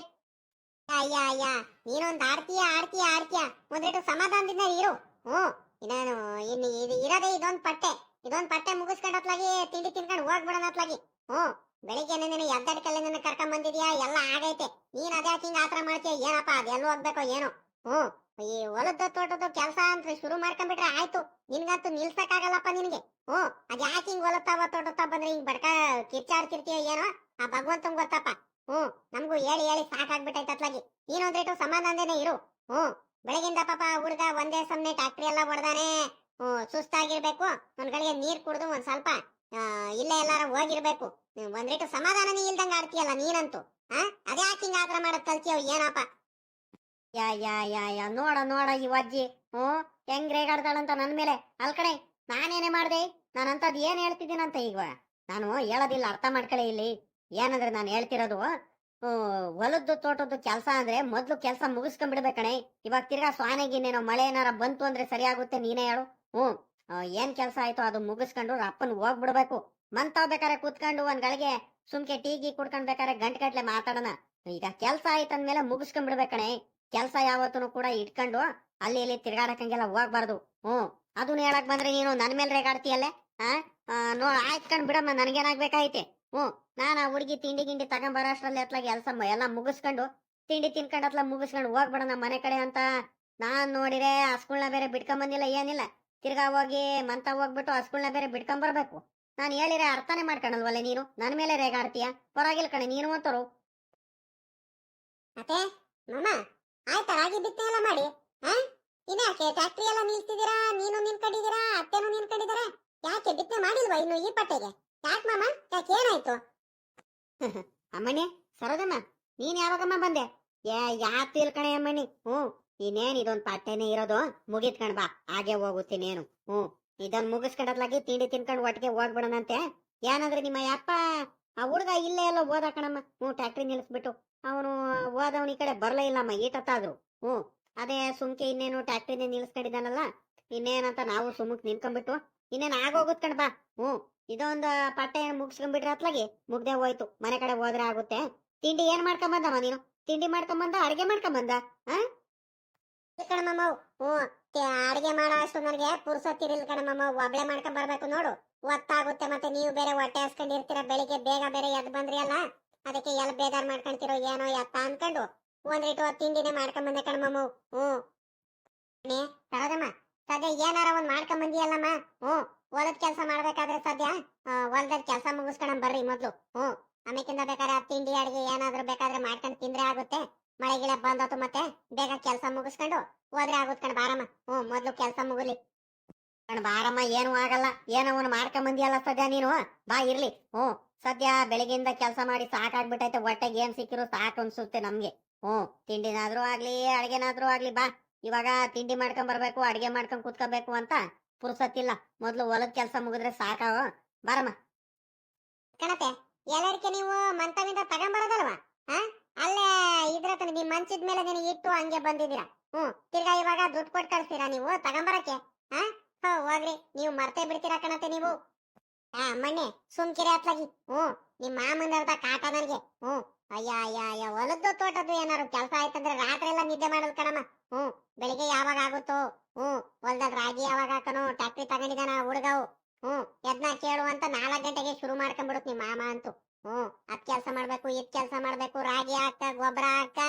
ಅಯ್ಯ ಅಯ್ಯ ನೀನೊಂದ್ ಆಡ್ತೀಯ ಆಡ್ತೀಯ ಆಡ್ತೀಯ ಒಂದಿಟ್ಟು ಸಮಾಧಾನದಿಂದ ಇರು ಹ್ಮ್ ಇನ್ನೇನು ಇನ್ನು ಇದು ಇರೋದೇ ಇದೊಂದ್ ಪಟ್ಟೆ. ಇದೊಂದ್ ಪಟ್ಟೆ ಮುಗಿಸ್ಕೊಂಡತ್ಲಾಗಿ, ತಿಂಡಿ ತಿನ್ಕೊಂಡು ಹೋಗ್ಬಿಡೋಣ ಅತ್ಲಾಗಿ ಹ್ಮ್ ಬೆಳಿಗ್ಗೆ ನೀನು ಎದ್ದಡ್ಕಲ್ಲಿ ನನ್ನ ಕರ್ಕೊಂಡ್ ಬಂದಿದ್ಯಾ? ಎಲ್ಲ ಆಗೈತೆ. ನೀನ್ ಅದ್ಯಾಕೆ ಹಿಂಗ ಆತರ ಮಾಡ್ತೀಯ? ಏನಪ್ಪ ಅದೆಲ್ಲ ಹೋಗ್ಬೇಕೋ ಏನೋ? ಹ್ಮ್ ಈ ಹೊಲದ ತೋಟದ ಕೆಲಸ ಅಂತ ಶುರು ಮಾಡ್ಕೊಂಡ್ಬಿಟ್ರೆ ಆಯ್ತು. ನಿನ್ಗಂತೂ ನಿಲ್ಸಕ್ಕಾಗಲ್ಲಪ್ಪ ನಿನ್ಗೆ. ಹ್ಮ್ ಅದ್ ಯಾಕೆ ಹಿಂಗ್ ಹೊಲತ್ತಾವ ತೋಟತ್ತ ಬಂದ್ರೆ ಹಿಂಗ್ ಬಡ್ಕ ಕಿರ್ಚಾಡ್ತಿರ್ತೀಯ ಏನೋ? ಆ ಭಗವಂತಂಗ್ ಗೊತ್ತಪ್ಪ. ಹ್ಮ್ ನಮಗೂ ಹೇಳಿ ಹೇಳಿ ಸಾಕಾಗ್ಬಿಟ್ಟೈತೆ ಅತ್ಲಾಗಿ ನೀನೊಂದ್ರೇಟು ಸಮಾಧಾನದೇನೆ ಇರು. ಹ್ಮ್ ಬೆಳಗಿಂದ ಪಾಪ ಹುಡುಗ ಒಂದೇ ಸಮನೆ ಟ್ಯಾಕ್ಟ್ರಿ ಎಲ್ಲ ಹೊಡೆದಾನೆ. ಸುಸ್ತಾಗಿರ್ಬೇಕು. ಕಡೆಗೆ ನೀರ್ ಕುಡಿದು ಒಂದ್ ಸ್ವಲ್ಪ ಇಲ್ಲೇ ಎಲ್ಲಾರ ಹೋಗಿರ್ಬೇಕು. ಒಂದ್ ರೀತಿ ಸಮಾಧಾನನೇ ಇಲ್ದಂಗ ಆಡ್ತೀಯಲ್ಲ ನೀನಂತೂ ಅದೇ ಯಾಕೆ ಹಿಂಗ ಆತರ ಮಾಡಕ್ ಕಲ್ತಿಯವ್ ಏನಪ್ಪ? ಯಾ ಯಾ ಯಾ ಯಾ, ನೋಡ ನೋಡ ಈ ಅಜ್ಜಿ. ಹ್ಞೂ, ಹೆಂಗ್ ರೇಗಾಡ್ತಾಳಂತ ನನ್ ಮೇಲೆ. ಅಲ್ ಕಡೆ ನಾನೇನೇ ಮಾಡ್ದೆ? ನಾನಂತದ್ ಏನ್ ಹೇಳ್ತಿದ್ದೀನಂತ ಈಗ? ನಾನು ಹೇಳೋದಿಲ್ಲ, ಅರ್ಥ ಮಾಡ್ಕೊಳ್ಳಿ ಇಲ್ಲಿ. ಏನಂದ್ರೆ ನಾನು ಹೇಳ್ತಿರೋದು ಹೊಲದ್ದು ತೋಟದ್ದು ಕೆಲಸ ಅಂದ್ರೆ ಮೊದ್ಲು ಕೆಲಸ ಮುಗಿಸ್ಕೊಂಡ್ಬಿಡ್ಬೇಕಣೆ ಇವಾಗ ತಿರ್ಗಾ ಸ್ವಾನೆಗಿನ್ನೇನೋ ಮಳೆ ಏನಾರ ಬಂತು ಅಂದ್ರೆ ಸರಿಯಾಗುತ್ತೆ, ನೀನೇ ಹೇಳು. ಹ್ಮ್ ಆ, ಏನ್ ಕೆಲಸ ಆಯ್ತು ಅದು ಮುಗಿಸ್ಕೊಂಡು ಅಪ್ಪನ್ ಹೋಗ್ಬಿಡ್ಬೇಕು. ಮಂತಾವ್ ಬೇಕಾರೆ ಕೂತ್ಕೊಂಡು ಒಂದ್ ಗಳಿಗೆ ಸುಮ್ಕೆ ಟೀ ಗೀ ಕುಡ್ಕೊಂಡ್ ಬೇಕಾರೆ ಗಂಟ್ ಗಟ್ಲೆ ಮಾತಾಡೋಣ. ಈಗ ಕೆಲಸ ಆಯ್ತಂದ್ಮೇಲೆ ಮುಗಿಸ್ಕೊಂಡ್ಬಿಡ್ಬೇಕಣೆ ಕೆಲಸ ಯಾವತ್ತೂ ಕೂಡ ಇಟ್ಕೊಂಡು ಅಲ್ಲಿ ಇಲ್ಲಿ ತಿರ್ಗಾಡಕಂಗೆಲ್ಲ ಹೋಗ್ಬಾರ್ದು. ಹ್ಮ್ ಅದನ್ನ ಹೇಳಕ್ ಬಂದ್ರೆ ನೀನು ನನ್ ಮೇಲೆ ರೇಗಾಡ್ತೀಯಲ್ಲೇ? ಆ ಆಯ್ತ್ ನೋ ಆಯ್ತ್ಕೊಂಡ್ ಬಿಡಮ್ಮ ನನ್ಗೇನಾಗ್ಬೇಕಾಯ್ತಿ? ಹ್ಮ್ ನಾನ್ ಆ ಹುಡುಗಿ ತಿಂಡಿ ಗಿಂಡಿ ತಗೊಂಬರೋ ಅಷ್ಟ್ರಲ್ಲಿ ಅತ್ಲಾಗ ಕೆಲಸ ಎಲ್ಲ ಮುಗಿಸ್ಕೊಂಡು ತಿಂಡಿ ತಿನ್ಕೊಂಡ್ ಅತ್ಲ ಮುಗಿಸ್ಕೊಂಡು ಹೋಗ್ಬಿಡೋಣ ಮನೆ ಕಡೆ ಅಂತ ನಾನ್ ನೋಡಿರೆ ಸ್ಕೂಲ್ನ ಬೇರೆ ಬಿಟ್ಕೊಂಡ್ ಬಂದಿಲ್ಲ ಏನಿಲ್ಲ. ತಿರ್ಗಾ ಹೋಗಿ ಮಂತ ಹೋಗ್ಬಿಟ್ಟು ಹಸ್ಗಳ್ನ ಬೇರೆ ಬಿಡ್ಕೊಂಡ್ ಬರ್ಬೇಕು. ನಾನು ಹೇಳಿರ ಅರ್ಥನೇ ಮಾಡ್ಕೊಳಲ್ವಲ್ಲ ನೀನು? ನನ್ ಮೇಲೆ ರೇಗಾಡ್ತೀಯ ಪರವಾಗಿಲ್ಲ ಕಣೆ ನೀನು ಅಂತರು ಮತ್ತೆ ಮಾಮ ಆಯ್ತಾ? ರಾಗಿ ಬಿತ್ತನೆ ಎಲ್ಲ ಮಾಡಿ? ಹಾ? ಇನ್ಯಾಕೆ? ಫ್ಯಾಕ್ಟ್ರಿ ಎಲ್ಲ ನಿಲ್ಸಿದೀರಾ ನೀನು ನಿನ್ಕೊಂಡಿದ್ದೀರಾ ಅತ್ತೆನೂ ನಿನ್ಕೊಂಡಿದಾರೆ ಯಾಕೆ ಬಿತ್ತನೆ ಮಾಡಿಲ್ವಾ ಇನ್ನು ಈ ಪಟ್ಟೆಗೆ ಯಾಕೆ ಮಾಮ? ಯಾಕೆ ಏನಾಯ್ತು? (laughs) ಅಮ್ಮಣ್ಣಿ ಸರೋದಮ್ಮ ನೀನ್ ಯಾವಾಗಮ್ಮ ಬಂದೆ? ಯಾ ಕಣೆ ಅಮ್ಮಣ್ಣಿ. ಹ್ಞೂ ಇನ್ನೇನ್ ಇದೊಂದ್ ಪಟ್ಟೆನೆ ಇರೋದು? ಮುಗಿತ್ ಕಣ್ ಬಾ. ಹಾಗೆ ಹೋಗುತ್ತೀನೇನು ಹ್ಮ್. ಇದನ್ ಮುಗಿಸ್ಕೊಂಡತ್ಲಾಗಿ ತಿಂಡಿ ತಿನ್ಕೊಂಡು ಒಟ್ಟಿಗೆ ಹೋಗ್ಬಿಡೋಣಂತೆ. ಏನಂದ್ರೆ ನಿಮ್ಮ ಯಪ್ಪ, ಆ ಹುಡುಗ ಇಲ್ಲೇ ಎಲ್ಲ ಓದ ಕಣಮ್ಮ ಹ್ಞೂ ಟ್ಯಾಕ್ಟ್ರಿ ನಿಲ್ಸ್ಬಿಟ್ಟು. ಅವನು ಓದವನ್ ಈ ಕಡೆ ಬರ್ಲೇ ಇಲ್ಲಮ್ಮ ಈಟತ್ತಾದ್ರು. ಹ್ಞೂ ಅದೇ ಸುಮ್ಕೆ ಇನ್ನೇನು ಟ್ಯಾಕ್ಟ್ರಿನೇ ನಿಲ್ಲಿಸ್ಕೊಂಡಿದ್ದಾನಲ್ಲ ಇನ್ನೇನಂತ ನಾವು ಸುಮ್ಮಕ್ ನಿನ್ಕೊಂಡ್ಬಿಟ್ಟು ಇನ್ನೇನ್ ಆಗೋಗುತ್ ಕಣ್ ಬಾ. ಹ್ಞೂ ಇದೊಂದು ಪಟ್ಟೆ ಮುಗಿಸ್ಕೊಂಡ್ಬಿಟ್ರೆ ಅತ್ಲಾಗಿ ಮುಗ್ದೆ ಹೋಯ್ತು. ಮನೆ ಕಡೆ ಹೋದ್ರೆ ಆಗುತ್ತೆ. ತಿಂಡಿ ಏನ್ ಮಾಡ್ಕೊಂಬಂದಮ್ಮ ನೀನು? ತಿಂಡಿ ಮಾಡ್ಕೊಂಬಂದ, ಅಡಿಗೆ ಮಾಡ್ಕೊಂಬಂದ? ಕಣಮಮ್ಮ ಹ್ಞೂ ಅಡಿಗೆ ಮಾಡೋ ಅಷ್ಟು ನನಗೆ ಪುರ್ಸೊತ್ತಿರಿಲ್ ಕಣಮಮ್ಮ ಒಬ್ಳೆ ಮಾಡ್ಕೊಂಡ್ ಬರ್ಬೇಕು ನೋಡು. ಒತ್ತಾಗುತ್ತೆ ಮತ್ತೆ ನೀವು ಬೇರೆ ಹೊಟ್ಟೆ ಹಸ್ಕೊಂಡಿರ್ತೀರ ಬೆಳಿಗ್ಗೆ ಬೇಗ ಬೇರೆ ಎದ್ ಬಂದ್ರಿ ಅಲ್ಲ? ಅದಕ್ಕೆ ಎಲ್ಲ ಬೇಜಾರ್ ಮಾಡ್ಕೊಂತಿರೋ ಏನೋ ಎತ್ತ ಅನ್ಕೊಂಡು ಒಂದಿಟ್ಟು ತಿಂಡಿನೇ ಮಾಡ್ಕೊಂಡ್ ಬಂದೆ ಕಣಮ್ಮ ಹ್ಞೂ. ನೇ ತರದಮ್ಮ ಸದ್ಯ ಏನಾರ ಒಂದ್ ಮಾಡ್ಕೊಂಡ್ ಬಂದಿಯಲ್ಲಮ್ಮ? ಹ್ಞೂ, ಹೊಲದ ಕೆಲಸ ಮಾಡ್ಬೇಕಾದ್ರೆ ಸದ್ಯ ಹೊಲದಲ್ಲಿ ಕೆಲಸ ಮುಗಿಸ್ಕೊಂಡ್ ಬರ್ರಿ ಮೊದ್ಲು. ಹ್ಞೂ ಆಮೇಕಿಂದ ಬೇಕಾದ್ರೆ ತಿಂಡಿ, ಅಡಿಗೆ ಏನಾದ್ರು ಬೇಕಾದ್ರೆ ಮಾಡ್ಕೊಂಡ್ ಮಳೆ ಬಂದತು ಮತ್ತೆ ಬೇಗ ಕೆಲಸ ಮುಗಿಸ್ಕೊಂಡು ಹೋದ್ರೆ ಆಗುತ್ತೆ ಕಣ್ ಬಾರಮ್ಮ. ಹ್ಞೂ, ಮೊದ್ಲು ಕೆಲಸ ಮುಗಲಿ. ಕಣ್ ಬಾರಮ್ಮ, ಏನು ಆಗಲ್ಲ. ಏನೋ ಅವನು ಮಾಡ್ಕೊಂಡ್ ಬಂದಿಯಲ್ಲ ಸದ್ಯ ನೀನು. ಬಾ, ಇರ್ಲಿ. ಹ್ಞೂ, ಸದ್ಯ ಬೆಳಗ್ಗೆಯಿಂದ ಕೆಲಸ ಮಾಡಿ ಸಾಕಾಗ್ಬಿಟ್ಟೈತೆ. ಹೊಟ್ಟೆಗೆ ಏನ್ ಸಿಕ್ಕಿರೋ ಸಾಕು ಅನ್ಸುತ್ತೆ ನಮ್ಗೆ. ಹ್ಞೂ, ತಿಂಡಿನಾದ್ರೂ ಆಗ್ಲಿ, ಅಡಿಗೆನಾದ್ರೂ ಆಗ್ಲಿ, ಬಾ. ಇವಾಗ ತಿಂಡಿ ಮಾಡ್ಕೊಂಡ್ ಬರ್ಬೇಕು, ಅಡಿಗೆ ಮಾಡ್ಕೊಂಡ್ ಕುತ್ಕೋಬೇಕು ಅಂತ ಪುರ್ಸತ್ತಿಲ್ಲ. ಮೊದ್ಲು ಹೊಲದ ಕೆಲಸ ಮುಗಿದ್ರೆ ಸಾಕಾವ ಬಾರಮ್ಮ. ಕಣತೆ ಎಲ್ಲರಿಕೆ ನೀವು ಮಂತವಿಂದ ತಗೊಂಬರೋದಲ್ವಾ? ಹಾ? ಅಲ್ಲೇ ಇದ್ರ ಹತ್ರ ನಿಮ್ ಮಂಚದ ಮೇಲೆ ನಿನಗೆ ಇಟ್ಟು ಹಂಗೆ ಬಂದಿದ್ದೀರಾ? ಹ್ಮ್ ತಿರ್ಗಾ ಇವಾಗ ದುಡ್ಡು ಕೊಟ್ಟು ಕಳಿಸ್ತೀರಾ ನೀವು? ತಗೊಂಬರಕ್ಕೆ ಹಾ ಹೋ, ಹೋಗ್ರಿ, ನೀವು ಮರ್ತೇ ಬಿಡ್ತೀರಾ ಕಣತೆ ನೀವು. ಹಾ ಮಣ್ಣೆ ಸುಮ್ಕಿರಿ ಅತ್ಲಾಗಿ ಹ್ಮ್ ನಿಮ್ ಮಾಮನರ್ದ ಕಾಟ ನನಗೆ ಹ್ಮ್ ಅಯ್ಯ ಅಯ್ಯ ಅಯ್ಯ, ಹೊಲದ್ದು ತೋಟದ್ದು ಏನಾರು ಕೆಲಸ ಆಯ್ತಂದ್ರೆ ರಾತ್ರಿ ಎಲ್ಲ ನಿದ್ದೆ ಮಾಡೋದು ಕಣಮ್ಮ. ಹ್ಮ್ ಬೆಳಿಗ್ಗೆ ಯಾವಾಗ ಆಗುತ್ತೋ ಹ್ಮ್ ಹೊಲ್ದಾಗ ರಾಗಿ ಯಾವಾಗ ಹಾಕನು ಟ್ಯಾಕ್ಟ್ರಿ ತಗೊಂಡಿದ್ದಾನ ಹುಡುಗವು ಹ್ಮ್ ಎದ್ನ ಕೇಳು ಅಂತ ನಾಲ್ಕು ಗಂಟೆಗೆ ಶುರು ಮಾಡ್ಕೊಂಡ್ಬಿಡುತ್ತೆ ನಿಮ್ಮ ಮಾಮ ಅಂತೂ. ಹ್ಮ್ ಅದ್ ಕೆಲಸ ಮಾಡ್ಬೇಕು, ಇದ್ ಕೆಲಸ ಮಾಡ್ಬೇಕು, ರಾಗಿ ಹಾಕ, ಗೊಬ್ಬರ ಹಾಕ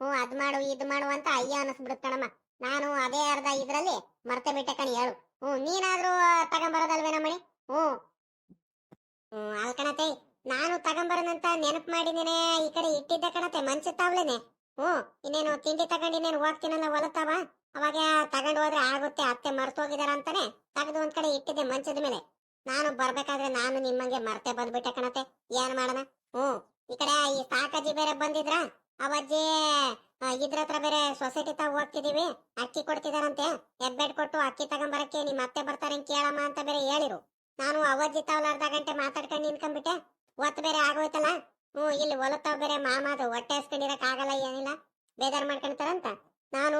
ಹ್ಮ್ ಅದ್ ಮಾಡು, ಇದ್ ಮಾಡು ಅಂತ ಅಯ್ಯ ಅನಿಸ್ಬಿಡುತ್ತೆ ಕಣಮ್ಮ. ನಾನು ಅದೇ ಅರ್ಧ ಇದ್ರಲ್ಲಿ ಮರ್ತೆ ಬಿಟ್ಟೆ ಕಣಿ, ಹೇಳು. ಹ್ಮ್ ನೀನಾದ್ರೂ ತಗೊಂಬರೋದಲ್ವೇನಮ್ಮಣಿ ಹ್ಮ್ ಹ್ಮ್ ಅಲ್ ಕಣತೆ ನಾನು ತಗೊಂಬರನಂತ ನೆನಪು ಮಾಡಿನೇನೆ ಈ ಕಡೆ ಇಟ್ಟಿದ್ದೆ ಕಣತೆ, ಮಂಚ ತಾವ್ಲೇನೆ. ಹ್ಮ್ ಇನ್ನೇನು ತಿಂಡಿ ತಗೊಂಡು ಇನ್ನೇನು ಹೋಗ್ತೀನಲ್ಲ ಹೊಲತಾವ ಅವಾಗ ತಗೊಂಡು ಹೋದ್ರೆ ಆಗುತ್ತೆ, ಅತ್ತೆ ಮರ್ತೋಗಿದಾರ ಅಂತಾನೆ ತೆಗೆದು ಒಂದ್ ಕಡೆ ಇಟ್ಟಿದ್ದೆ ಮಂಚದ ಮೇಲೆ. ನಾನು ಬರ್ಬೇಕಾದ್ರೆ ನಾನು ನಿಮ್ಮಂಗೆ ಮರ್ತೆ ಬಂದ್ಬಿಟ್ಟೆ ಕಣತೆ. ಏನ್ ಮಾಡೋಣ? ಹ್ಮ್ ಈ ಕಡೆ ಈ ಸಾಕಜ್ಜಿ ಬೇರೆ ಬಂದಿದ್ರ? ಅವಜ್ಜಿ ಇದ್ರ ಹತ್ರ ಬೇರೆ ಸೊಸೈಟಿ ತಾವ್ ಹೋಗ್ತಿದೀವಿ. ಅಕ್ಕಿ ಕೊಡ್ತಿದಾರಂತೆ. ಹೆಬ್ಬೆಡ್ ಕೊಟ್ಟು ಅಕ್ಕಿ ತಗೊಂಬರಕ್ಕೆ ನಿಮ್ ಅತ್ತೆ ಬರ್ತಾರೆ ಕೇಳಮ್ಮ ಅಂತ ಬೇರೆ ಹೇಳಿರು. ನಾನು ಅವಜ್ಜಿ ತಾವ್ ಅರ್ಧ ಗಂಟೆ ಮಾತಾಡ್ಕೊಂಡು ನಿಂತ್ಕೊಂಡ್ಬಿಟ್ಟೆ. ಒತ್ತು ಬೇರೆ ಆಗೋಯ್ತಲ್ಲ? ಹ್ಮ್ ಇಲ್ಲಿ ಒಲತಾವ್ ಬೇರೆ ಮಾಮಾದು, ಹೊಟ್ಟೆ ಹಸ್ಕೊಂಡಿರಕ್ ಆಗಲ್ಲ, ಏನಿಲ್ಲ. ಬೇಜಾರ್ ಮಾಡ್ಕೊಂತಾರಂತ ನಾನು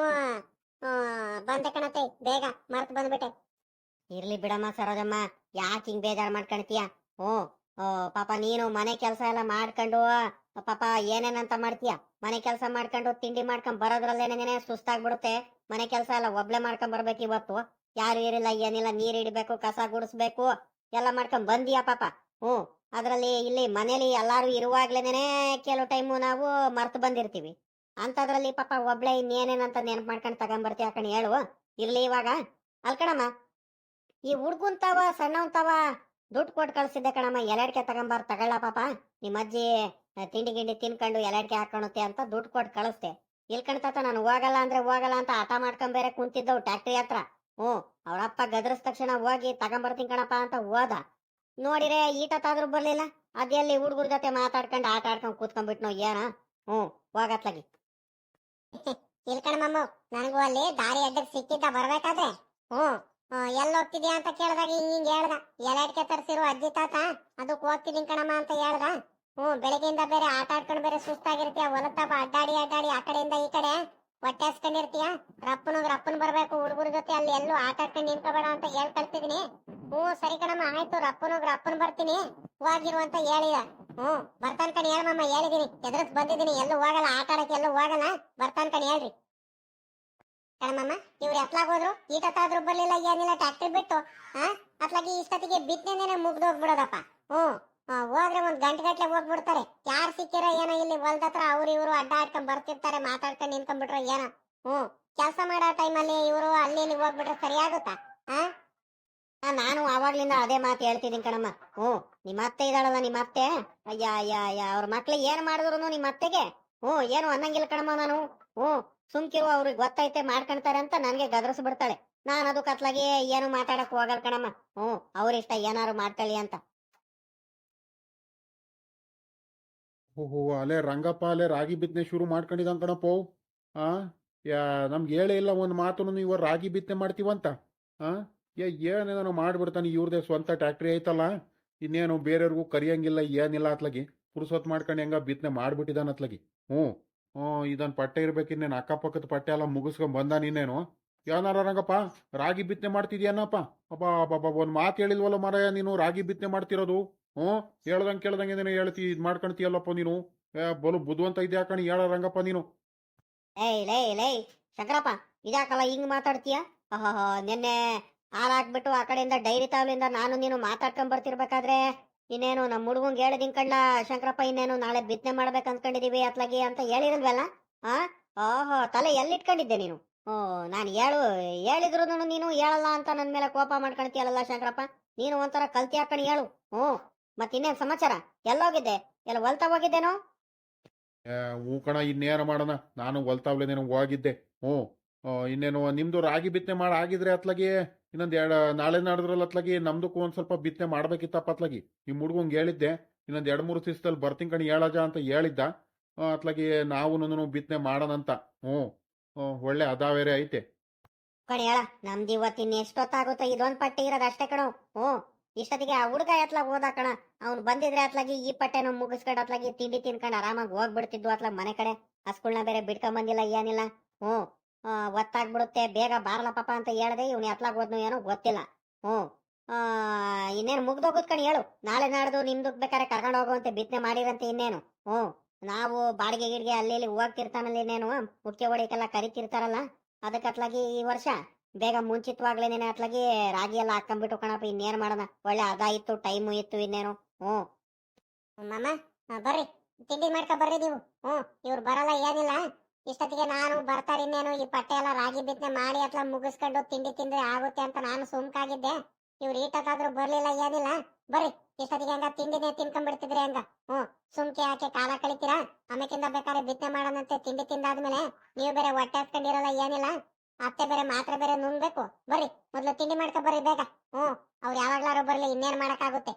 ಬಂದೆ ಕಣತೆ, ಬೇಗ ಮರ್ತ್ ಬಂದ್ಬಿಟ್ಟೆ. ಇರ್ಲಿ ಬಿಡಮ್ಮ ಸರೋಜಮ್ಮ, ಯಾಕೆ ಹಿಂಗ್ ಬೇಜಾರ್ ಮಾಡ್ಕೊಳ್ತೀಯ ಓ, ಪಾಪ ನೀನು ಮನೆ ಕೆಲಸ ಎಲ್ಲ ಮಾಡ್ಕೊಂಡು, ಪಾಪ ಏನೇನಂತ ಮಾಡ್ತೀಯ? ಮನೆ ಕೆಲಸ ಮಾಡ್ಕೊಂಡು ತಿಂಡಿ ಮಾಡ್ಕೊಂಡ್ ಬರೋದ್ರಲ್ಲೇನೇನೆ ಸುಸ್ತಾಗ್ಬಿಡುತ್ತೆ. ಮನೆ ಕೆಲಸ ಎಲ್ಲ ಒಬ್ಳೆ ಮಾಡ್ಕೊಂಡ್ ಬರ್ಬೇಕು ಇವತ್ತು. ಯಾರು ಇರಿಲ್ಲ ಏನಿಲ್ಲ, ನೀರ್ ಹಿಡಿಬೇಕು, ಕಸ ಗುಡಿಸ್ಬೇಕು, ಎಲ್ಲ ಮಾಡ್ಕೊಂಡ್ ಬಂದಿಯಾ ಪಾಪ? ಹ್ಞೂ, ಅದ್ರಲ್ಲಿ ಇಲ್ಲಿ ಮನೇಲಿ ಎಲ್ಲಾರು ಇರುವಾಗ್ಲೇನೆ ಕೆಲವು ಟೈಮು ನಾವು ಮರ್ತು ಬಂದಿರ್ತೀವಿ. ಅಂತದ್ರಲ್ಲಿ ಪಾಪ ಒಬ್ಳೆ ಇನ್ನೇನೇನಂತ ನೆನಪು ಮಾಡ್ಕೊಂಡು ತಗೊಂಡ್ಬರ್ತೀಯ ಕಣ್ ಹೇಳು. ಇರ್ಲಿ ಇವಾಗ. ಅಲ್ಕಣಮ್ಮ ಈ ಹುಡ್ಗುಂತಾವ, ಸಣ್ಣವಂತಾವ, ದುಡ್ಡು ಕೊಟ್ಟು ಕಳ್ಸಿದ್ದೆ ಕಣಮ್ಮ. ಎಲೆಡ್ಕೆ ತಗೊಂಬಾರ, ತಗೊಳ್ಳ ಪಾಪ. ನಿಮ್ಮ ಅಜ್ಜಿ ತಿಂಡಿ ಗಿಂಡಿ ತಿನ್ಕೊಂಡು ಎಲೆಡ್ಕೆ ಹಾಕೊಳುತ್ತೆ ಅಂತ ದುಡ್ಡು ಕೊಟ್ಟು ಕಳಿಸ್ದೆ. ಇಲ್ಕಣ್ತಾತ ನಾನು ಹೋಗಲ್ಲ ಅಂದ್ರೆ ಹೋಗಲ್ಲ ಅಂತ ಆಟ ಮಾಡ್ಕೊಂಡ್ ಬೇರೆ ಕುಂತಿದ್ದವು ಟ್ಯಾಕ್ಟ್ರಿ ಹತ್ರ. ಹ್ಞೂ ಅವಳಪ್ಪ ಗದ್ರಸ್ ತಕ್ಷಣ ಹೋಗಿ ತಗೊಂಬರ್ತೀನಿ ಕಣಪ್ಪ ಅಂತ ಹೋದ. ನೋಡಿರೆ ಈಟತ್ತಾದ್ರೂ ಬರ್ಲಿಲ್ಲ. ಅದೆಲ್ಲಿ ಹುಡುಗರ ಜೊತೆ ಮಾತಾಡ್ಕೊಂಡು ಆಟ ಆಡ್ಕೊಂಡು ಕೂತ್ಕೊಂಡ್ಬಿಟ್ನೋ ಏನ. ಹ್ಞೂ, ಹೋಗತ್ಲಾಗಿ. (laughs) ಇಲ್ಕಣಮ್ಮ ನನಗೂ ಅಲ್ಲಿ ದಾರಿ ಅಡ್ಡಕ್ಕೆ ಸಿಕ್ಕಿದ್ದ ಬರ್ಬೇಕಾದ್ರೆ? ಹ್ಮ್ ಎಲ್ಲಿ ಹೋಗ್ತಿದ್ಯಾ ಅಂತ ಕೇಳಿದಾಗ ಹಿಂಗೆ ಹೇಳ್ದ. ಎಲೆಡ್ಕೆ ತರಿಸಿರೋ ಅಜ್ಜಿ ತಾತ? ಅದಕ್ಕೆ ಹೋಗ್ತಿದ್ದೀನಿ ಕಣಮ್ಮ ಅಂತ ಹೇಳ್ದ. ಹ್ಞೂ ಬೆಳಗ್ಗೆಯಿಂದ ಬೇರೆ ಆಟ ಆಡ್ಕೊಂಡು ಬೇರೆ ಸುಸ್ತಾಗಿರ್ತೀಯ ಹೊಲದ ತಪ ಅಡ್ಡಾಡಿ ಅಡ್ಡಾಡಿ, ಆ ಕಡೆಯಿಂದ ಈ ಕಡೆ. ಹೊಟ್ಟೆ ಹಸ್ಕೊಂಡಿರ್ತೀಯ? ರಪ್ಪನ ರಪ್ಪನ್ ಬರಬೇಕು, ಹುಡುಗರ ಜೊತೆ ಅಲ್ಲಿ ಎಲ್ಲೂ ಆಟ ಆಡ್ಕೊಂಡು ನಿಂತ್ಕೋಬೇಡ ಅಂತ ಹೇಳ್ ಕಳ್ತಿದೀನಿ. ಹ್ಞೂ ಸರಿ ಕಣಮ್ಮ, ಆಯ್ತು, ರಪ್ಪನು ರಪ್ಪನ್ ಬರ್ತೀನಿ. ಹೋಗಿರು ಅಂತ ಹೇಳಿದ. ಹ್ಞೂ ಬರ್ತಾನ್ ಕಣ್ ಹೇಳಮ್ಮ ಹೇಳಿದೀನಿ. ಎದುರಿಸ್ ಬಂದಿದ್ದೀನಿ ಎಲ್ಲೂ ಹೋಗಲ್ಲ, ಆಟ ಆಡಕ್ಕೆ ಎಲ್ಲೂ ಹೋಗಲ್ಲ. ಬರ್ತಾನ್ ಕಣ್ ಹೇಳ್ರಿ. ಕಣಮ್ಮ ಇವ್ರು ಎತ್ಲಾಗ್ ಹೋದ್ರು? ಈಟತ್ತಾದ್ರೂ ಬರ್ಲಿಲ್ಲ ಏನಿಲ್ಲ ಟ್ಯಾಕ್ಟರ್ ಬಿಟ್ಟು ಆ? ಅತ್ಲಾಗಿ ಸತಿಗೆ ಬಿತ್ತನೆ ಮುಗ್ದೋಗ್ಬಿಡೋದಪ್ಪ ಆ, ಹೋದ್ರೆ ಒಂದ್ ಗಂಟೆ ಗಟ್ಲೆ ಹೋಗ್ಬಿಡ್ತಾರೆ. ಯಾರು ಸಿಕ್ಕಿರೋ ಏನೋ ಇಲ್ಲಿ ಹೊಲ್ದ ಹತ್ರ ಅವ್ರು ಇವರು ಅಡ್ಡ ಆಡ್ಕೊಂಡ್ ಬರ್ತಿರ್ತಾರೆ ಮಾತಾಡ್ಕೊಂಡು ನಿಂತ್ಕೊಂಡ್ಬಿಟ್ರೆ ಏನೋ. ಹ್ಮ್ ಕೆಲಸ ಮಾಡೋ ಟೈಮಲ್ಲಿ ಇವರು ಅಲ್ಲಿ ಇಲ್ಲಿ ಹೋಗ್ಬಿಟ್ರೆ ಸರಿಯಾಗುತ್ತಾ? ಆ, ನಾನು ಆವಾಗ್ಲಿಂದ ಅದೇ ಮಾತು ಹೇಳ್ತಿದ್ದೀನಿ ಕಣಮ್ಮ. ಹ್ಞೂ. ನಿಮ್ಮ ಅತ್ತೆ ಇದ್ದಾಳಲ್ಲ ನಿಮ್ಮ ಅತ್ತೆ ಅಯ್ಯ ಅಯ್ಯ ಅಯ್ಯ ಅವ್ರ ಮಕ್ಳಿಗೆ ಏನ್ ಮಾಡಿದ್ರು ನಿಮ್ಮ ಅತ್ತೆಗೆ ಹ್ಞೂ, ಏನು ಅನ್ನಂಗಿಲ್ಲ ಕಣಮ್ಮ ನಾನು. ಹ್ಞೂ, ಸುಮ್ಕಿರೋ, ಅವ್ರಿಗೆ ಗೊತ್ತೈತೆ ಮಾಡ್ಕೊಂತಾರೆ ಅಂತ ನನಗೆ ಗದರಿಸಿ ಬಿಡ್ತಾಳೆ. ನಾನು ಅದು ಕತ್ಲಾಗಿ ಏನು ಮಾತಾಡಕ್ ಹೋಗಲ್ ಕಣಮ್ಮ. ಹ್ಞೂ ಅವ್ರಿಷ್ಟ ಏನಾರು ಮಾಡ್ಕೊಳ್ಳಿ ಅಂತ. ಓಹೋ ಅಲ್ಲೇ ರಂಗಪ್ಪ ಅಲ್ಲೇ ರಾಗಿ ಬಿತ್ತನೆ ಶುರು ಮಾಡ್ಕೊಂಡಿದ್ದಾನ ಕಣಪ್ಪ. ಆ, ಯಾ, ನಮ್ಗೆ ಹೇಳೇ ಇಲ್ಲ ಒಂದು ಮಾತು ನೀವು ರಾಗಿ ಬಿತ್ತನೆ ಮಾಡ್ತೀವಂತ ಆ ಏ ಏನೇನೋ ಮಾಡ್ಬಿಡ್ತಾನೆ ಇವ್ರದೇ ಸ್ವಂತ ಟ್ಯಾಕ್ಟ್ರಿ ಐತಲ್ಲ, ಇನ್ನೇನು ಬೇರೆಯವ್ರಿಗೂ ಕರಿಯಂಗಿಲ್ಲ, ಏನಿಲ್ಲ ಅತ್ಲಾಗಿ. ಪುರುಸೊತ್ ಮಾಡ್ಕೊಂಡು ಹೆಂಗ ಬಿತ್ತನೆ ಮಾಡ್ಬಿಟ್ಟಿದಾನ ಅತ್ಲಗಿ. ಹ್ಞೂ. ಹ್ಞೂ, ಇದನ್ ಪಟ್ಟೆ ಇರ್ಬೇಕು ಇನ್ನೇನು ಅಕ್ಕಪಕ್ಕದ ಪಟ್ಟೆ ಎಲ್ಲ ಮುಗಿಸ್ಕೊಂಡ್ ಬಂದ ನೀನೇನು ಏನಾರ ರಂಗಪ್ಪ ರಾಗಿ ಬಿತ್ತನೆ ಮಾಡ್ತಿದ್ಯಾನಪ್ಪ ಅಬ್ಬ ಅಬ್ಬಬ್ಬ ಒಂದು ಮಾತು ಹೇಳಿಲ್ವಲ್ಲ ಮಾರಾಯ, ನೀನು ರಾಗಿ ಬಿತ್ತನೆ ಮಾಡ್ತಿರೋದು. ಹ್ಞೂ, ಹೇಳ್ದಂಗೆ ಕೇಳ್ದಂಗೆ ನೀನು ಹೇಳ್ತಿ, ಇದು ಮಾಡ್ಕೊಳ್ತೀಯಲ್ಲಪ್ಪ ನೀನು. ಬಲು ಬುದ್ಧವಂತ ಇದ್ಯಾ ಕಣಿ, ಹೇಳ ರಂಗಪ್ಪ ನೀನು. ಏಯ್, ಲೈ ಲೈ, ಶಂಕರಪ್ಪ ಇದಾಕಲ್ಲ ಹಿಂಗ್ ಮಾತಾಡ್ತೀಯ? ಅಹಹ ನಿನ್ನೆ ಹಾಲಾಕ್ಬಿಟ್ಟು ಆ ಕಡೆಯಿಂದ ಡೈರಿ ತಾವಲಿಂದ ನಾನು ನೀನು ಮಾತಾಡ್ಕೊಂಡ್ ಬರ್ತಿರ್ಬೇಕಾದ್ರೆ ಇನ್ನೇನು ನಮ್ಮ ಹುಡುಗಂಗೆ ಹೇಳಿದಿನ್ ಕಣ್ಣ, ಶಂಕರಪ್ಪ ಇನ್ನೇನು ನಾಳೆ ಬಿತ್ತನೆ ಮಾಡ್ಬೇಕು ಅನ್ಕೊಂಡಿದೀವಿ ಅತ್ಲಾಗಿ ಅಂತ ಹೇಳಿರಲ್ವಲ್ಲ ಆ? ಓಹೋ, ತಲೆ ಎಲ್ಲಿಟ್ಕೊಂಡಿದ್ದೆ ನೀನು? ಓ ನಾನು ಹೇಳು ಹೇಳಿದ್ರು ನೀನು ಹೇಳಲ್ಲ ಅಂತ ನನ್ನ ಮೇಲೆ ಕೋಪ ಮಾಡ್ಕೊಳ್ತೀಯಲ್ಲ ಶಂಕರಪ್ಪ? ನೀನು ಒಂಥರ ಕಲ್ತಿ ಹಾಕೊಂಡು ಹೇಳು. ಹ್ಞೂ ಇನ್ನೇನ್ ಸಮಾಚಾರ? ಎಲ್ಲೋಗಿದ್ದೆ? ಎಲ್ಲ ಹೊಲ್ತಾ ಹೋಗಿದ್ದೇನೋ? ಹೂ ಕಣ, ಇನ್ನೇನು ಮಾಡೋಣ? ನಾನು ಹೊಲ್ತಾವ್ಲೇನೇನು ಹೋಗಿದ್ದೆ. ಹ್ಞೂ. ಇನ್ನೇನು ನಿಮ್ದು ರಾಗಿ ಬಿತ್ತನೆ ಮಾಡಿ ಆಗಿದ್ರೆ ಅತ್ಲಾಗಿ, ಇನ್ನೊಂದು ಎರಡು, ನಾಳೆ ನಾಡಿದ್ರಲ್ಲಿ ಅತ್ಲಾಗಿ ನಮ್ದಕ್ಕೂ ಒಂದು ಸ್ವಲ್ಪ ಬಿತ್ತನೆ ಮಾಡ್ಬೇಕಿತ್ತಪ್ಪ ಅತ್ಲಾಗಿ. ನಿಮ್ಮ ಹುಡುಗಂಗೆ ಹೇಳಿದ್ದೆ, ಇನ್ನೊಂದು ಎರಡು, ಮೂರು ದಿವಸದಲ್ಲಿ ಬರ್ತೀನಿ ಕಣಿ, ಹೇಳಜ ಅಂತ ಹೇಳಿದ್ದ. ಅತ್ಲಾಗಿ ನಾವು ಬಿತ್ತನೆ ಮಾಡೋಣಂತ. ಹ್ಞೂ ಒಳ್ಳೆ ಅದಾವೇರೆ ಐತೆ. ಕಣಿ ಹೇಳ, ನಮ್ದು ಇವತ್ತಿನ ಎಷ್ಟೊತ್ತಾಗುತ್ತೋ, ಇದೊಂದ್ ಪಟ್ಟಿ ಇರೋದು ಅಷ್ಟೇ ಕಣ. ಹ್ಞೂ, ಇಷ್ಟೊತ್ತಿಗೆ ಆ ಹುಡುಗ ಎತ್ಲಾಗ ಹೋದ ಕಣ, ಅವ್ನು ಬಂದಿದ್ರೆ ಅತ್ಲಾಗಿ ಈ ಪಟ್ಟೆನ ಮುಗಿಸ್ಕೊಂಡು ಅತ್ಲಾಗಿ ತಿಂಡಿ ತಿನ್ಕೊಂಡು ಆರಾಮಾಗಿ ಹೋಗ್ಬಿಡ್ತಿದ್ವು ಅತ್ಲಾಗ ಮನೆ ಕಡೆ. ಹಸ್ಗಳ್ನ ಬೇರೆ ಬಿಡ್ಕೊಂಬಂದಿಲ್ಲ ಏನಿಲ್ಲ. ಹ್ಞೂ ಒತ್ತಾಗ್ಬಿಡುತ್ತೆ, ಬೇಗ ಬಾರಲ್ಲ ಪಾಪ ಅಂತ ಹೇಳ್ದೆ, ಇವ್ನು ಎತ್ಲಾಗ ಹೋದ್ನು ಏನೋ ಗೊತ್ತಿಲ್ಲ. ಹ್ಞೂ. ಇನ್ನೇನು ಮುಗ್ದೋಗುದ್ ಕಣಿ ಹೇಳು. ನಾಳೆ ನಾಡ್ದು ನಿಮ್ದು ಬೇಕಾದ್ರೆ ಕರ್ಕೊಂಡು ಹೋಗುವಂತೆ ಬಿತ್ತನೆ ಮಾಡಿರಂತೆ ಇನ್ನೇನು. ಹ್ಞೂ. ನಾವು ಬಾಡಿಗೆ ಗಿಡಿಗೆ ಅಲ್ಲಿ ಇಲ್ಲಿ ಹೋಗ್ತಿರ್ತಾನಲ್ಲ ಇನ್ನೇನು, ಮುಖ್ಯ ಹೊಡಿಕೆಲ್ಲ ಕರಿತಿರ್ತಾರಲ್ಲ ಅದಕ್ಕೆ ಅತ್ಲಾಗಿ ಈ ವರ್ಷ ಬೇಗ ಮುಂಚಿತವಾಗ್ಲೇನೇನೆ ಅತ್ಲಾಗಿ ರಾಗಿ ಎಲ್ಲ ಹಾಕೊಂಡ್ಬಿಟ್ಟು ಕಣಪ್ಪ, ಇನ್ನೇನು ಮಾಡೋಣ. ಒಳ್ಳೆ ಅದ ಇತ್ತು, ಟೈಮು ಇತ್ತು ಇನ್ನೇನು. ಹ್ಞೂ. ಮಾಮ ಬರ್ರಿ. ತಿಂಡಿ ಮಾಡ್ಕೊ ಬರ್ರಿ ನೀವು. ಹ್ಮ್ ಇವ್ರು ಬರಲ್ಲ, ಏನಿಲ್ಲ. ಇಷ್ಟೊತ್ತಿಗೆ ನಾನು ಬರ್ತಾರೆ ಇನ್ನೇನು, ಈ ಪಟ್ಟೆ ಎಲ್ಲ ರಾಗಿ ಬಿತ್ತನೆ ಮಾಡಿ ಅಥವಾ ಮುಗಿಸ್ಕೊಂಡು ತಿಂಡಿ ತಿಂದ್ರೆ ಆಗುತ್ತೆ ಅಂತ ನಾನು ಸುಮ್ಕಾಗಿದ್ದೆ. ಇವ್ರು ಈಟಕ್ಕಾದ್ರೂ ಬರ್ಲಿಲ್ಲ, ಏನಿಲ್ಲ. ಬರ್ರಿ, ಇಷ್ಟೊತ್ತಿಗೆ ಹಂಗ ತಿಂಡಿನೇ ತಿನ್ಕೊಂಡ್ಬಿಡ್ತಿದ್ರಿ ಹಂಗ. ಹ್ಮ್ ಸುಮ್ಕೆ ಹಾಕಿ ಕಾಲ ಕಳಿತೀರಾ? ಆಮೇಕಿಂದ ಬೇಕಾದ್ರೆ ಬಿತ್ತನೆ ಮಾಡೋಣಂತೆ, ತಿಂಡಿ ತಿಂದಾದ್ಮೇಲೆ. ನೀವು ಬೇರೆ ಹೊಟ್ಟೆ ಹಸ್ಕೊಂಡಿರಲ್ಲ, ಏನಿಲ್ಲ. ಅತ್ತೆ ಬೇರೆ ಮಾತ್ರ ಬೇರೆ ನುಂಗ್ಬೇಕು. ಬರ್ರಿ, ಮೊದ್ಲು ತಿಂಡಿ ಮಾಡ್ಕೊ ಬರ್ರಿ ಬೇಗ. ಹ್ಮ್ ಅವ್ರು ಯಾವಾಗ್ಲಾರು ಬರ್ಲಿ, ಇನ್ನೇನ್ ಮಾಡಕ್ಕಾಗುತ್ತೆ?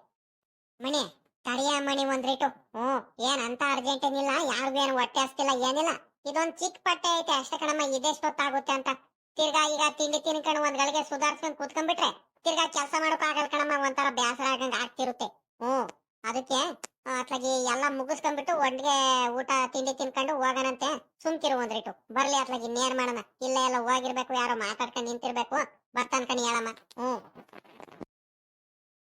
ಮಣಿ, ತಡಿಯ ಮಣಿ ಒಂದ್ ರೇಟು. ಹ್ಮ್ ಏನ್ ಅಂತ ಅರ್ಜೆಂಟ್ ಏನಿಲ್ಲ, ಯಾರಿಗೂ ಏನು ಹೊಟ್ಟೆ ಹಸ್ತಿಲ್ಲ, ಏನಿಲ್ಲ. ಇದೊಂದ್ ಚಿಕ್ಕ ಪಟ್ಟೆ ಐತೆ. ಅಷ್ಟೇ ಕಣಮ್ಮ ಇದೆಷ್ಟೊತ್ತಾಗುತ್ತೆ ಅಂತ. ತಿರ್ಗಾ ಈಗ ತಿಂಡಿ ತಿನ್ಕೊಂಡು ಒಂದ್ ಗಳಿಗೆ ಸುಧಾರ್ಸ್ಕೊಂಡ್ ಕುತ್ಕೊಂಡ್ಬಿಟ್ರೆ ತಿರ್ಗಾ ಕೆಲಸ ಮಾಡೋಕ್ ಆಗಲ್ ಕಣಮ್ಮ, ಒಂಥರ ಬೇಸರ ಆಗಂಗ್ ಆಗ್ತಿರುತ್ತೆ. ಹ್ಮ್ ಅದಕ್ಕೆ ಅತ್ಲಾಗಿ ಎಲ್ಲ ಮುಗಿಸ್ಕೊಂಡ್ಬಿಟ್ಟು ಒಟ್ಟಿಗೆ ಊಟ, ತಿಂಡಿ ತಿನ್ಕೊಂಡು ಹೋಗೋಣಂತೆ. ಸುಮ್ಕಿರು ಒಂದ್ರಿಟ್ಟು ಬರ್ಲಿ ಅತ್ಲಾಗಿ, ಇನ್ನೇನ್ ಮಾಡೋಣ? ಇಲ್ಲ ಎಲ್ಲ ಹೋಗಿರ್ಬೇಕು, ಯಾರೋ ಮಾತಾಡ್ಕೊಂಡು ನಿಂತಿರ್ಬೇಕು. ಬರ್ತಾನ್ ಕಣಿ ಹೇಳಮ್ಮ. ಹ್ಮ್